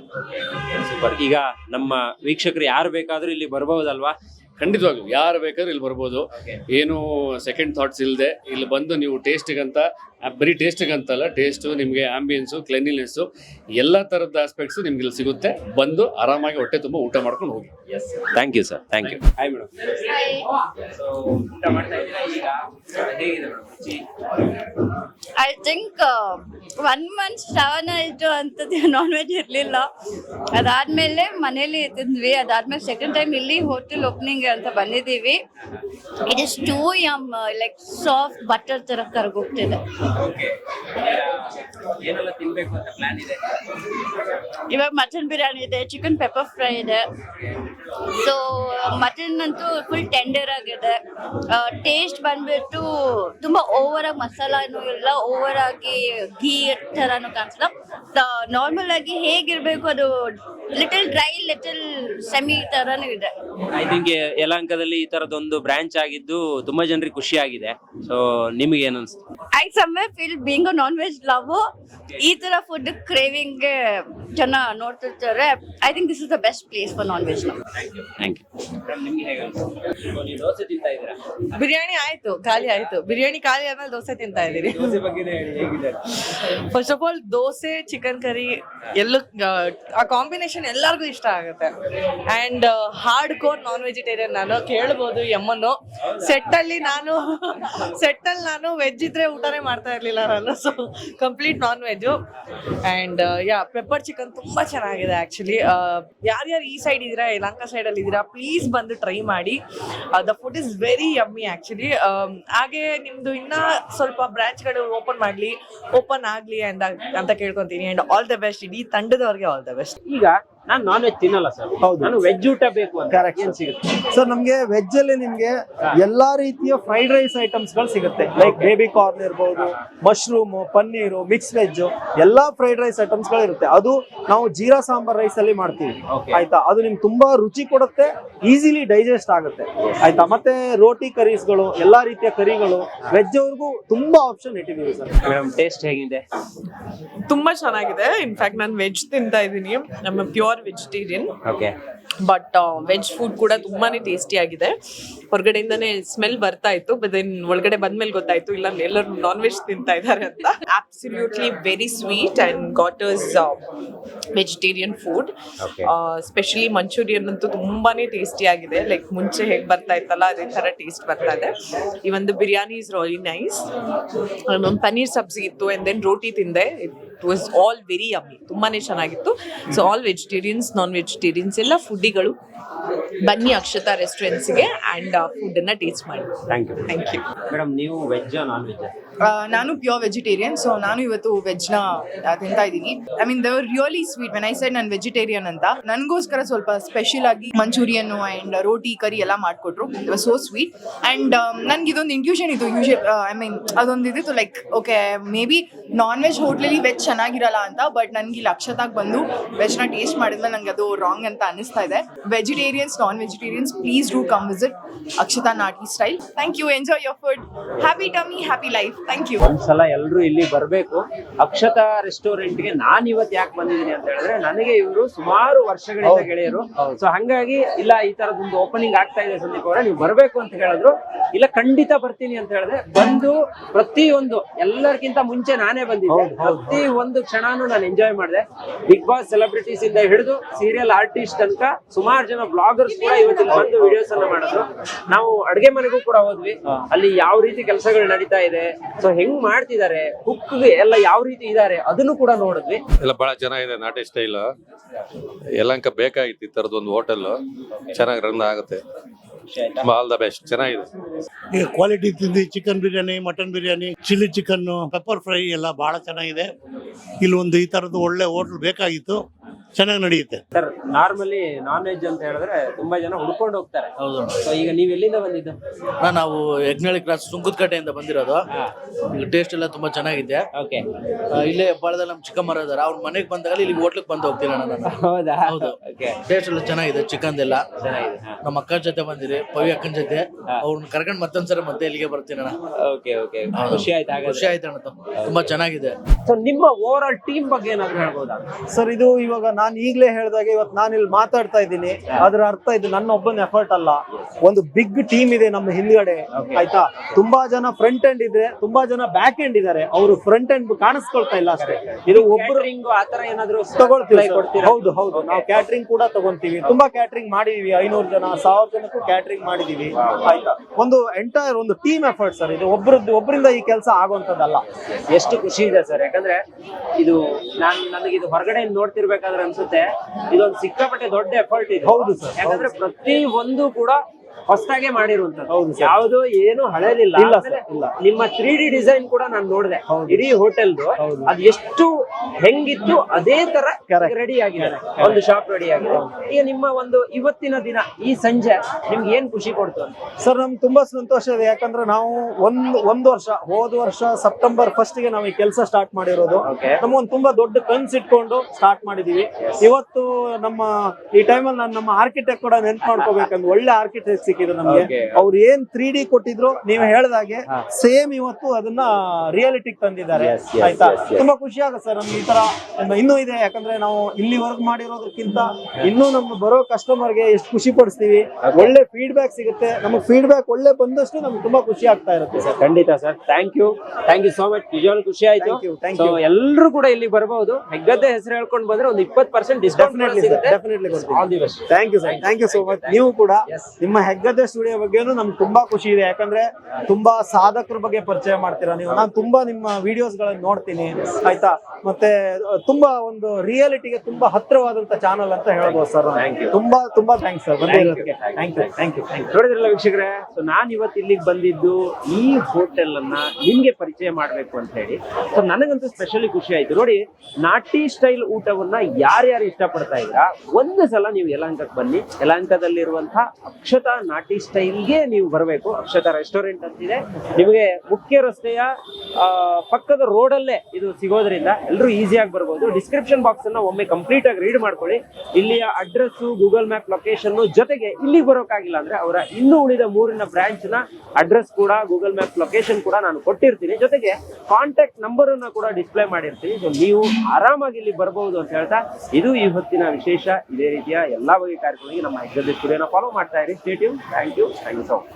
ಸೂಪರ್ ಈಗ ನಮ್ಮ ವೀಕ್ಷಕರು ಯಾರು ಬೇಕಾದ್ರೂ ಇಲ್ಲಿ ಬರ್ಬಹುದಲ್ವಾ ಖಂಡಿತವಾಗ್ಲು ಯಾರು ಬೇಕಾದ್ರೂ ಇಲ್ಲಿ ಬರ್ಬೋದು. ಏನು ಸೆಕೆಂಡ್ ಥಾಟ್ಸ್ ಇಲ್ಲದೆ ಇಲ್ಲಿ ಬಂದು ನೀವು ಟೇಸ್ಟಿಗಂತ ಆ, ಬರೀ ಟೇಸ್ಟಿಗಂತಲ್ಲ ಟೇಸ್ಟು ನಿಮಗೆ ಆಂಬಿಯನ್ಸು ಕ್ಲೀನಿನೆಸ್ಸು ಎಲ್ಲ ಥರದ ಆಸ್ಪೆಕ್ಟ್ಸು ನಿಮ್ಗೆ ಇಲ್ಲಿ ಸಿಗುತ್ತೆ. ಬಂದು ಆರಾಮಾಗಿ ಹೊಟ್ಟೆ ತುಂಬ ಊಟ ಮಾಡ್ಕೊಂಡು ಹೋಗಿ. Yes thank you sir thank you hi madam so ಊಟ ಮಾಡ್ತಾ ಇದ್ದೀರಾ ಈಗ ಹೇಗಿದೆ madam I think one month Shravana ಇಟ್ಟು ಅಂತದ್ದು ನಾನ್ ವೆಜ್ ಇರಲಿಲ್ಲ. ಅದಾದ್ಮೇಲೆ ಮನೇಲಿ ಇದ್ದಿದ್ವಿ ಅದಾದ್ಮೇಲೆ ಸೆಕೆಂಡ್ ಟೈಮ್ ಇಲ್ಲಿ ಹೋಟೆಲ್ ಓಪನಿಂಗ್ ಅಂತ ಬಂದಿದ್ದೀವಿ. It is too yum like soft butter ತರ ಕರ್ಗೋಗ್ತಿದೆ. ಓಕೆ ಏನೆಲ್ಲ ತಿನ್ಬೇಕು ಅಂತ ಪ್ಲಾನ್ ಇದೆ? ಇವಾಗ ಮಟನ್ ಬಿರಿಯಾನಿ ಇದೆ ಚಿಕನ್ ಪೆಪ್ಪರ್ ಫ್ರೈ ಇದೆ. ಸೊ ಮಟನ್ ಅಂತೂ ಫುಲ್ ಟೆಂಡರ್ ಆಗಿದೆ. ಟೇಸ್ಟ್ ಬಂದ್ಬಿಟ್ಟು ತುಂಬಾ ಓವರ್ ಆಗಿ ಮಸಾಲಾನು ಇಲ್ಲ ಓವರ್ ಆಗಿ ಘೀ ತರಾನು ಕಾಣಿಸಲ್ಲ. ನಾರ್ಮಲ್ ಆಗಿ ಹೇಗಿರ್ಬೇಕು ಅದು ಲಿಟಲ್ ಡ್ರೈ ಲಿಟಲ್ ಸೆಮಿ ತರಾನು ಇದೆ. ಐ ಥಿಂಕ್ ಯಲಹಂಕದಲ್ಲಿ ಈ ತರದೊಂದು ಬ್ರಾಂಚ್ ಆಗಿದ್ದು ತುಂಬಾ ಜನರಿಗೆ ಖುಷಿ ಆಗಿದೆ ಸೊ ನಿಮಗೆ ಏನು ಅನ್ಸುತ್ತೆ I somewhat feel being non veg love ಈ ತರ ಫುಡ್ ಕ್ರೇವಿಂಗ್ ಜನ ನೋಡ್ತಿರ್ತಾರೆ. I think this is the best place for non veg love thank you ನಿಮ್ಗೆ ಹೇಗೆ ನೀವು ದೋಸೆ ತಿಂತಾ ಇದ್ದೀರಾ? ಬಿರಿಯಾನಿ ಆಯ್ತು ಖಾಲಿ ಆಯ್ತು. ಬಿರಿಯಾನಿ ಖಾಲಿ ಆದ್ಮೇಲೆ ದೋಸೆ ತಿಂತಾ ಇದೀರಿ first of all dosa chicken curry ಎಲ್ಲ ಆ ಕಾಂಬಿನೇಷನ್ ಎಲ್ಲರಿಗೂ ಇಷ್ಟ ಆಗುತ್ತೆ. And hardcore non vegetarian ನಾನು ಕೇಳ್ಬೋದು ಎಮ್ಮನ್ನು ಸೆಟ್ ಅಲ್ಲಿ ನಾನು ಸೆಟ್ ಅಲ್ಲಿ ನಾನು ವೆಜ್ ಇದ್ರೆ ಊಟನೇ ಮಾಡ್ತಾ ಇರ್ಲಿಲ್ಲ ನಾನು so complete non veg and yeah pepper chicken ತುಂಬಾ ಚೆನ್ನಾಗಿದೆ ಆಕ್ಚುಲಿ ಯಾರ್ಯಾರು ಈ ಸೈಡ್ ಇದೀರಾ ಯಲಂಕ ಸೈಡ್ ಅಲ್ಲಿ ಇದೀರಾ ಪ್ಲೀಸ್ ಬಂದು ಟ್ರೈ ಮಾಡಿ. The food is very yummy actually ಹಾಗೆ ನಿಮ್ದು ಇನ್ನ ಸ್ವಲ್ಪ ಬ್ರಾಂಚ್ಗಳು ಓಪನ್ ಮಾಡ್ಲಿ ಓಪನ್ ಆಗ್ಲಿ ಅಂತ ಅಂತ ಕೇಳ್ಕೊಂತೀನಿ. ಅಂಡ್ ಆಲ್ ದ ಬೆಸ್ಟ್ ಇಡೀ ತಂಡದವ್ರಿಗೆ ಆಲ್ ದ ಬೆಸ್ಟ್ ಈಗ ನಾನು ನಾನ್ ವೆಜ್ ತಿನ್ನಲ್ಲ ಸರ್ ಹೌದು. ನಾನು ವೆಜ್ ಊಟ ಬೇಕು ಅಂತ. Correct. ಏನ್ ಸಿಗುತ್ತೆ? ಸರ್ ನಮ್ಗೆ ವೆಜ್ ಅಲ್ಲಿ ನಿಮ್ಗೆ ಎಲ್ಲಾ ರೀತಿಯ ಫ್ರೈಡ್ ರೈಸ್ ಐಟಮ್ಸ್ಗಳು ಸಿಗುತ್ತೆ. ಲೈಕ್ ಬೇಬಿ ಕಾರ್ನ್ ಇರ್ಬೋದು ಮಶ್ರೂಮ್ ಪನ್ನೀರು ಮಿಕ್ಸ್ ವೆಜ್ ಎಲ್ಲಾ ಫ್ರೈಡ್ ರೈಸ್ ಐಟಮ್ಸ್ಗಳು ಇರುತ್ತೆ. ಅದು ನಾವು ಜೀರಾ ಸಾಂಬಾರ್ ರೈಸ್ ಅಲ್ಲಿ ಮಾಡ್ತೀವಿ. Okay. ಆಯ್ತಾ? ಅದು ನಿಮ್ಗೆ ತುಂಬಾ ರುಚಿ ಕೊಡುತ್ತೆ ಈಸಿಲಿ ಡೈಜೆಸ್ಟ್ ಆಗುತ್ತೆ. ಆಯ್ತಾ? ಮತ್ತೆ ರೋಟಿ ಕರೀಸ್ಗಳು ಎಲ್ಲಾ ರೀತಿಯ ಕರಿಗಳು ವೆಜ್ ಅವ್ರಿಗೂ ತುಂಬಾ ಆಪ್ಷನ್ ಇಟ್ಟಿದೀವಿ ಸರ್ ಮೇಡಮ್ ಟೇಸ್ಟ್ ಹೇಗಿದೆ? ತುಂಬಾ ಚೆನ್ನಾಗಿದೆ. ಇನ್ಫ್ಯಾಕ್ಟ್ ನಾನು ವೆಜ್ ತಿಂತಾ ಇದ್ದೀನಿ. ನಮ್ಮ pure pure vegetarian okay but veg food ಕೂಡ ತುಂಬಾನೇ ಟೇಸ್ಟಿ ಆಗಿದೆ. ಹೊರಗಡೆಯಿಂದಾನೇ ಸ್ಮೆಲ್ ಬರ್ತಾ ಇತ್ತು ಬಟ್ ದೆನ್ ಒಳಗಡೆ ಬಂದ್ಮೇಲೆ ಗೊತ್ತಾಯ್ತು ಇಲ್ಲ ಎಲ್ಲರೂ ನಾನ್ ವೆಜ್ ತಿಂತಾ ಇದ್ದಾರೆ ಅಂತ. ಅಬ್ಸಲ್ಯೂಟ್ಲಿ ವೆರಿ ಸ್ವೀಟ್ ಅಂಡ್ ಗಾಟರ್ಸ್ ವೆಜಿಟೇರಿಯನ್ ಫುಡ್. ಸ್ಪೆಷಲಿ ಮಂಚೂರಿಯನ್ ಅಂತೂ ತುಂಬಾನೇ ಟೇಸ್ಟಿ ಆಗಿದೆ. ಲೈಕ್ ಮುಂಚೆ ಹೇಗೆ ಬರ್ತಾ ಇತ್ತಲ್ಲ ಅದೇ ತರ ಟೇಸ್ಟ್ ಬರ್ತಾ ಇದೆ. ಈ ಒಂದು ಬಿರಿಯಾನಿ ಇಸ್ ರಿಯಲಿ ನೈಸ್ ಒಂದು ಪನ್ನೀರ್ ಸಬ್ಜಿ ಇತ್ತು ಅಂಡ್ ದೆನ್ ರೋಟಿ ತಿಂದೆ. It was all very yummy ತುಂಬಾನೇ ಚೆನ್ನಾಗಿತ್ತು. So all vegetarians non vegetarians ಎಲ್ಲ ಫುಡ್ಡಿಗಳು ಬನ್ನಿ ಅಕ್ಷತಾ ರೆಸ್ಟೋರೆಂಟ್ಸ್ಗೆ ಅಂಡ್ ಫುಡ್ ಅನ್ನ ಟೇಸ್ಟ್ ಮಾಡಿ. Thank you thank you madam ನೀವು ವೆಜ್ ನಾನ್ ವೆಜ್ ನಾನು ಪ್ಯೂರ್ ವೆಜಿಟೇರಿಯನ್ ಸೊ ನಾನು ಇವತ್ತು ವೆಜ್ನ ತಿಂತಾ ಇದ್ದೀನಿ. I mean they're really sweet when I said ನಾನು ವೆಜಿಟೇರಿಯನ್ ಅಂತ ನನಗೋಸ್ಕರ ಸ್ವಲ್ಪ ಸ್ಪೆಷಲ್ ಆಗಿ ಮಂಚೂರಿಯನ್ ಅಂಡ್ ರೋಟಿ ಕರಿ ಎಲ್ಲ ಮಾಡಿಕೊಟ್ರು. ಸೋ ಸ್ವೀಟ್ ಅಂಡ್ ನನ್ಗೆ ಇದೊಂದು ಇಂಟ್ಯೂಷನ್ ಇತ್ತು. ಯೂಶಲ್ ಐ ಮೀನ್ ಅದೊಂದು ಇದಿತ್ತು like okay maybe non veg ಹೋಟ್ಲಲ್ಲಿ ವೆಜ್ ಚೆನ್ನಾಗಿರಲ್ಲ ಅಂತ ಬಟ್ ನನ್ಗೆ ಇಲ್ಲಿ ಬಂದು ಬಂದು ವೆಜ್ನ ಟೇಸ್ಟ್ ಮಾಡಿದ್ಮೇಲೆ ನಂಗೆ ಅದು ರಾಂಗ್ ಅಂತ ಅನಿಸ್ತಾ ಇದೆ. Vegetarians non vegetarians please do come visit Akshata Naati style. Thank you enjoy your food happy tummy happy life thank you ಒಂದ್ಸಲ ಎಲ್ಲರೂ ಇಲ್ಲಿ ಬರಬೇಕು. ಅಕ್ಷತಾ ರೆಸ್ಟೋರೆಂಟ್ಗೆ ನಾನ್ ಇವತ್ ಯಾಕೆ ಬಂದಿದ್ದೀನಿ ಅಂತ ಹೇಳಿದ್ರೆ ನನಗೆ ಇವರು ಸುಮಾರು ವರ್ಷಗಳಿಂದ ಗೆಳೆಯರು. ಸೊ ಹಂಗಾಗಿ ಇಲ್ಲ ಈ ತರದ ಒಂದು ಓಪನಿಂಗ್ ಆಗ್ತಾ ಇದೆ ಸಂದೀಪ್ ಅವರೇ ನೀವು ಬರಬೇಕು ಅಂತ ಹೇಳಿದ್ರು. ಇಲ್ಲ ಖಂಡಿತ ಬರ್ತೀನಿ ಅಂತ ಹೇಳಿದ್ರೆ ಬಂದು ಪ್ರತಿಯೊಂದು ಎಲ್ಲರಿಗಿಂತ ಮುಂಚೆ ನಾನೇ ಬಂದಿದ್ದೆ. ಪ್ರತಿ ಒಂದು ಕ್ಷಣಾನು ನಾನು ಎಂಜಾಯ್ ಮಾಡಿದೆ. ಬಿಗ್ ಬಾಸ್ ಸೆಲೆಬ್ರಿಟೀಸ್ ಇಂದ ಹಿಡಿದು ಸೀರಿಯಲ್ ಆರ್ಟಿಸ್ಟ್ ತನಕ ಸುಮಾರು ಜನ ಬ್ಲಾಗರ್ಸ್ ಕೂಡ ಇವತ್ತಿನ ಬಂದು ವಿಡಿಯೋಸ್ ಅನ್ನ ಮಾಡಿದ್ರು. ನಾವು ಅಡ್ಗೆ ಮನೆಗೂ ಕೂಡ ಹೋದ್ವಿ. ಅಲ್ಲಿ ಯಾವ ರೀತಿ ಕೆಲಸಗಳು ನಡೀತಾ ಇದೆ ಸೊ ಹೆಂಗ್ ಮಾಡ್ತಿದ್ದಾರೆ ಕುಕ್ ಎಲ್ಲ ಯಾವ ರೀತಿ ಇದಾರೆ ಅದನ್ನು ಕೂಡ ನೋಡಿದ್ವಿ. ಎಲ್ಲ ಬಹಳ ಚೆನ್ನಾಗಿದೆ ನಾಟಿ ಸ್ಟೈಲ್. ಯಲಂಕ ಬೇಕಾಗಿತ್ತು ಈ ತರದೊಂದು ಹೋಟೆಲ್ ಚೆನ್ನಾಗಿ ರನ್ ಆಗುತ್ತೆ. ಆಲ್ ದ ಬೆಸ್ಟ್ ಚೆನ್ನಾಗಿದೆ. ಈಗ quality ತಿಂದಿ chicken biryani mutton biryani chilli chicken pepper fry ಎಲ್ಲ ಬಹಳ ಚೆನ್ನಾಗಿದೆ. ಇಲ್ಲಿ ಒಂದು ಈ ತರದ್ದು ಒಳ್ಳೆ ಹೋಟ್ಲ್ ಬೇಕಾಗಿತ್ತು. ಚೆನ್ನಾಗಿ ನಡೆಯುತ್ತೆ. ಸರ್ ನಾರ್ಮಲಿ ನಾನ್ ವೆಜ್ ಅಂತ ಹೇಳಿದ್ರೆ ತುಂಬಾ ಜನ ಹುಡ್ಕೊಂಡು ಹೋಗ್ತಾರೆ. ಸೊ ಈಗ ನೀವ್ ಎಲ್ಲಿಂದ ಬಂದಿದ್ದು? ನಾವು ಯಜ್ಞಳಿ ಕ್ರಾಸ್ ಸುಂಕದಕಟ್ಟೆಯಿಂದ ಬಂದಿರೋದು. ಈಗ ಟೇಸ್ಟ್ ಎಲ್ಲ ತುಂಬಾ ಚೆನ್ನಾಗಿದೆ. ಓಕೆ ಆ, ಇಲ್ಲೇ ಹೆಬ್ಬಾಳದಲ್ಲಿ ನಮ್ಮ ಚಿಕ್ಕಮ್ಮರ ಇದಾರೆ. ಅವ್ರ ಮನೆಗೆ ಬಂದಾಗ ಇಲ್ಲಿ ಹೋಟ್ಲಿಗೆ ಬಂದು ಹೋಗ್ತೀನಿ ಅಣ್ಣ ನಾನು. ಹೌದಾ? ಹೌದು. ಓಕೆ ಟೇಸ್ಟ್ ಎಲ್ಲ ಚೆನ್ನಾಗಿದೆ ಚಿಕನ್ ಎಲ್ಲ ಚೆನ್ನಾಗಿದೆ ಹಾ. ನಮ್ಮ ಅಕ್ಕನ ಜೊತೆ ಬಂದಿರಿ ಪವಿ ಅಕ್ಕನ ಜೊತೆ. ಅವ್ರನ್ನ ಕರ್ಕೊಂಡು ಮತ್ತೊಂದ್ಸರಿ ಮತ್ತೆ ಇಲ್ಲಿಗೆ ಬರ್ತೀನಿ ಅಣ್ಣ ಓಕೆ ಓಕೆ ಖುಷಿ ಆಯ್ತು ಖುಷಿ ಆಯ್ತು ಅಣ್ಣ ತುಂಬಾ ಚೆನ್ನಾಗಿದೆ. ಸೊ ನಿಮ್ಮ ಓವರ್ ಆಲ್ ಟೀಮ್ ಬಗ್ಗೆ ಏನಾದ್ರು ಹೇಳ್ಬೋದಾ? ಸರ್ ಇದು ಇವಾಗ ನಾನು ಈಗಲೇ ಹೇಳಿದಾಗ ಇವತ್ತು ನಾನು ಇಲ್ಲಿ ಮಾತಾಡ್ತಾ ಇದ್ದೀನಿ. ಅದರ ಅರ್ಥ ಇದು ನನ್ನ ಒಬ್ಬನ ಎಫರ್ಟ್ ಅಲ್ಲ. ಒಂದು ಬಿಗ್ ಟೀಮ್ ಇದೆ ನಮ್ಮ ಹಿಂದ್ಗಡೆ ಆಯ್ತಾ? ತುಂಬಾ ಜನ ಫ್ರಂಟ್ ಎಂಡ್ ಇದ್ರೆ ತುಂಬಾ ಜನ ಬ್ಯಾಕ್ ಎಂಡ್ ಇದಾರೆ. ಅವರು ಫ್ರಂಟ್ ಎಂಡ್ ಕಾಣಿಸ್ಕೊಳ್ತಾ ಇಲ್ಲ ಅಷ್ಟೇ. ಇದು ಒಬ್ರು ತಗೊಳ್ತೀವಿ? ಹೌದು ಹೌದು. ನಾವು ಕ್ಯಾಟ್ರಿಂಗ್ ಕೂಡ ತಗೊಂತೀವಿ ತುಂಬಾ ಕ್ಯಾಟ್ರಿಂಗ್ ಮಾಡಿದೀವಿ. ಐನೂರು ಜನ ಸಾವಿರ ಜನಕ್ಕೂ ಕ್ಯಾಟ್ರಿಂಗ್ ಮಾಡಿದೀವಿ. ಆಯ್ತಾ? ಒಂದು ಎಂಟೈರ್ ಒಂದು ಟೀಮ್ ಎಫರ್ಟ್ ಸರ್ ಇದು ಒಬ್ರದ್ದು ಒಬ್ಬರಿಂದ ಈ ಕೆಲಸ ಆಗುವಂತದ್ದಲ್ಲ ಎಷ್ಟು ಖುಷಿ ಇದೆ ಸರ್ ಯಾಕಂದ್ರೆ ಇದು ನಾನು ನನಗೆ ಇದು ಹೊರಗಡೆ ನೋಡ್ತಿರ್ಬೇಕಾದ್ರೆ ಅನ್ಸುತ್ತೆ. ಇದೊಂದು ಸಿಕ್ಕಾಪಟ್ಟೆ ದೊಡ್ಡ ಎಫರ್ಟ್ ಇದೆ. ಹೌದು ಯಾಕಂದ್ರೆ ಪ್ರತಿ ಒಂದು ಕೂಡ ಹೊಸದಾಗೆ ಮಾಡಿರುವಂತದ್ದು. ಯಾವುದು ಏನು ಹಳೇದಿಲ್ಲ. ನಿಮ್ಮ ತ್ರೀ ಡಿ ಡಿಸೈನ್ ಕೂಡ ನಾನು ನೋಡಿದೆ. ಇಡೀ ಹೋಟೆಲ್ ಅದು ಎಷ್ಟು ಹೆಂಗಿತ್ತು ಅದೇ ತರ ರೆಡಿ ಆಗಿದೆ. ಒಂದು ಶಾಪ್ ರೆಡಿ ಆಗಿದೆ. ಈಗ ನಿಮ್ಮ ಒಂದು ಇವತ್ತಿನ ದಿನ ಈ ಸಂಜೆ ನಿಮ್ಗೆ ಏನ್ ಖುಷಿ ಕೊಡ್ತು ಸರ್ ನಮ್ಗೆ ತುಂಬಾ ಸಂತೋಷ ಇದೆ. ಯಾಕಂದ್ರೆ ನಾವು ಒಂದ್ ಒಂದು ವರ್ಷ ಹೋದ ವರ್ಷ ಸೆಪ್ಟೆಂಬರ್ ಫಸ್ಟ್ಗೆ ನಾವು ಈ ಕೆಲಸ ಸ್ಟಾರ್ಟ್ ಮಾಡಿರೋದು. ನಮ್ಗೊಂದು ತುಂಬಾ ದೊಡ್ಡ ಕನ್ಸ್ ಇಟ್ಕೊಂಡು ಸ್ಟಾರ್ಟ್ ಮಾಡಿದೀವಿ. ಇವತ್ತು ನಮ್ಮ ಈ ಟೈಮಲ್ಲಿ ನಾನು ನಮ್ಮ ಆರ್ಕಿಟೆಕ್ಟ್ ಕೂಡ ನೆನ್ಪು ಮಾಡ್ಕೋಬೇಕಂದ್ರೆ ಒಳ್ಳೆ ಆರ್ಕಿಟೆಕ್ಟ್ ಸಿಕ್ಕಿದ್ರು ನಮ್ಗೆ. Okay. ಅವ್ರು ಏನ್ ತ್ರೀ ಡಿ ಕೊಟ್ಟಿದ್ರು ನೀವು ಹೇಳ್ದಾಗೆ ಸೇಮ್ ಇವತ್ತು ಅದನ್ನ ರಿಯಾಲಿಟಿಗೆ ತಂದಿದ್ದಾರೆ. ಆಯ್ತಾ. ತುಂಬಾ ಖುಷಿ ಆಗುತ್ತೆ ಸರ್ ನಮ್ಗೆ ಈ ತರ ಇನ್ನೂ ಇದೆ. ಯಾಕಂದ್ರೆ ನಾವು ಇಲ್ಲಿ ವರ್ಕ್ ಮಾಡಿರೋದಕ್ಕಿಂತ ಇನ್ನೂ ನಮ್ಮ ಬರೋ ಕಸ್ಟಮರ್ಗೆ ಎಷ್ಟು ಖುಷಿ ಪಡಿಸ್ತೀವಿ. ಒಳ್ಳೆ ಫೀಡ್ಬ್ಯಾಕ್ ಸಿಗುತ್ತೆ. ನಮಗೆ ಫೀಡ್ಬ್ಯಾಕ್ ಒಳ್ಳೆ ಬಂದಷ್ಟು ನಮ್ಗೆ ತುಂಬಾ ಖುಷಿ ಆಗ್ತಾ ಇರುತ್ತೆ ಸರ್. ಖಂಡಿತ sir. Thank you thank you so much ನಿಜವಾಗ್ಲೂ ಖುಷಿ ಆಯ್ತು. ಎಲ್ಲರೂ ಕೂಡ ಇಲ್ಲಿ ಬರಬಹುದು ಹೆಗ್ಗದ್ದೆ ಹೆಸರು ಹೇಳ್ಕೊಂಡು ಬಂದ್ರೆ ಒಂದು ಇಪ್ಪತ್ತು percent discount thank you sir thank you so much ನೀವು ಕೂಡ ನಿಮ್ಮ ಹೆಗ್ಗದ್ದೆ ಸ್ಟುಡಿಯೋ ಬಗ್ಗೆನೂ ನಮ್ಗೆ ತುಂಬಾ ಖುಷಿ ಇದೆ. ಯಾಕಂದ್ರೆ ತುಂಬಾ ಸಾಧಕರ ಬಗ್ಗೆ ಪರಿಚಯ ಮಾಡ್ತೀರಾ ನೀವು? ನಾನು ತುಂಬಾ ನಿಮ್ಮ ವಿಡಿಯೋಸ್ ಗಳನ್ನ ನೋಡ್ತೀನಿ ಆಯ್ತಾ? ಮತ್ತೆ ತುಂಬಾ ಒಂದು ರಿಯಾಲಿಟಿಗೆ ತುಂಬಾ ಹತ್ರವಾದಂತ ಚಾನಲ್ ಅಂತ ಹೇಳ್ಬೋದು ಸರ್. ತುಂಬಾ ತುಂಬಾ ಥ್ಯಾಂಕ್ಸ್ ಸರ್. ನೋಡಿದ್ರಲ್ಲ ವೀಕ್ಷಕರೇ? ಸೊ ನಾನ್ ಇವತ್ತು ಇಲ್ಲಿಗೆ ಬಂದಿದ್ದು ಈ ಹೋಟೆಲ್ ಅನ್ನ ನಿಮ್ಗೆ ಪರಿಚಯ ಮಾಡ್ಬೇಕು ಅಂತ ಹೇಳಿ. ಸೊ ನನಗಂತೂ ಸ್ಪೆಷಲಿ ಖುಷಿ ಆಯ್ತು. ನೋಡಿ ನಾಟಿ ಸ್ಟೈಲ್ ಊಟವನ್ನ ಯಾರ್ಯಾರು ಇಷ್ಟಪಡ್ತಾ ಇದ್ರ ಒಂದು ಸಲ ನೀವು ಯಲಹಂಕಕ್ಕೆ ಬನ್ನಿ. ಯಲಹಂಕದಲ್ಲಿರುವಂತಹ ಅಕ್ಷತಾ ನಾಟಿ ಸ್ಟೈಲ್ಗೆ ನೀವು ಬರಬೇಕು. ಅಕ್ಷತಾ ರೆಸ್ಟೋರೆಂಟ್ ಅಂತಿದೆ ನಿಮಗೆ ಮುಖ್ಯ ರಸ್ತೆಯ ಪಕ್ಕದ ರೋಡಲ್ಲೇ ಇದು ಸಿಗೋದ್ರಿಂದ ಎಲ್ಲರೂ ಈಸಿಯಾಗಿ ಬರ್ಬೋದು. ಡಿಸ್ಕ್ರಿಪ್ಷನ್ ಬಾಕ್ಸ್ ಅನ್ನ ಒಮ್ಮೆ ಕಂಪ್ಲೀಟ್ ಆಗಿ ರೀಡ್ ಮಾಡ್ಕೊಳ್ಳಿ. ಇಲ್ಲಿಯ ಅಡ್ರೆಸ್ ಗೂಗಲ್ ಮ್ಯಾಪ್ ಲೊಕೇಶನ್ ಜೊತೆಗೆ ಇಲ್ಲಿಗೆ ಬರೋಕ್ಕಾಗಿಲ್ಲ ಅಂದ್ರೆ ಅವರ ಇನ್ನೂ ಉಳಿದ ಮೂರಿನ ಬ್ರಾಂಚ್ನ ಅಡ್ರೆಸ್ ಕೂಡ ಗೂಗಲ್ ಮ್ಯಾಪ್ ಲೊಕೇಶನ್ ಕೂಡ ನಾನು ಕೊಟ್ಟಿರ್ತೀನಿ. ಜೊತೆಗೆ ಕಾಂಟ್ಯಾಕ್ಟ್ ನಂಬರ್ ಅನ್ನ ಕೂಡ ಡಿಸ್ಪ್ಲೇ ಮಾಡಿರ್ತೀನಿ. ಸೊ ನೀವು ಆರಾಮಾಗಿ ಇಲ್ಲಿ ಬರಬಹುದು ಅಂತ ಹೇಳ್ತಾ, ಇದು ಈ ಹೊತ್ತಿನ ವಿಶೇಷ. ಇದೇ ರೀತಿಯ ಎಲ್ಲಾ ಬಗೆಯ ಕಾರ್ಯಕ್ರಮಗಳಿಗೆ ನಮ್ಮ ಎಕ್ಸಿಬಿಟ್ ಸ್ಟುಡಿಯೋನ ಫಾಲೋ ಮಾಡ್ತಾ ಇರಿ. Statue thank you thank you so much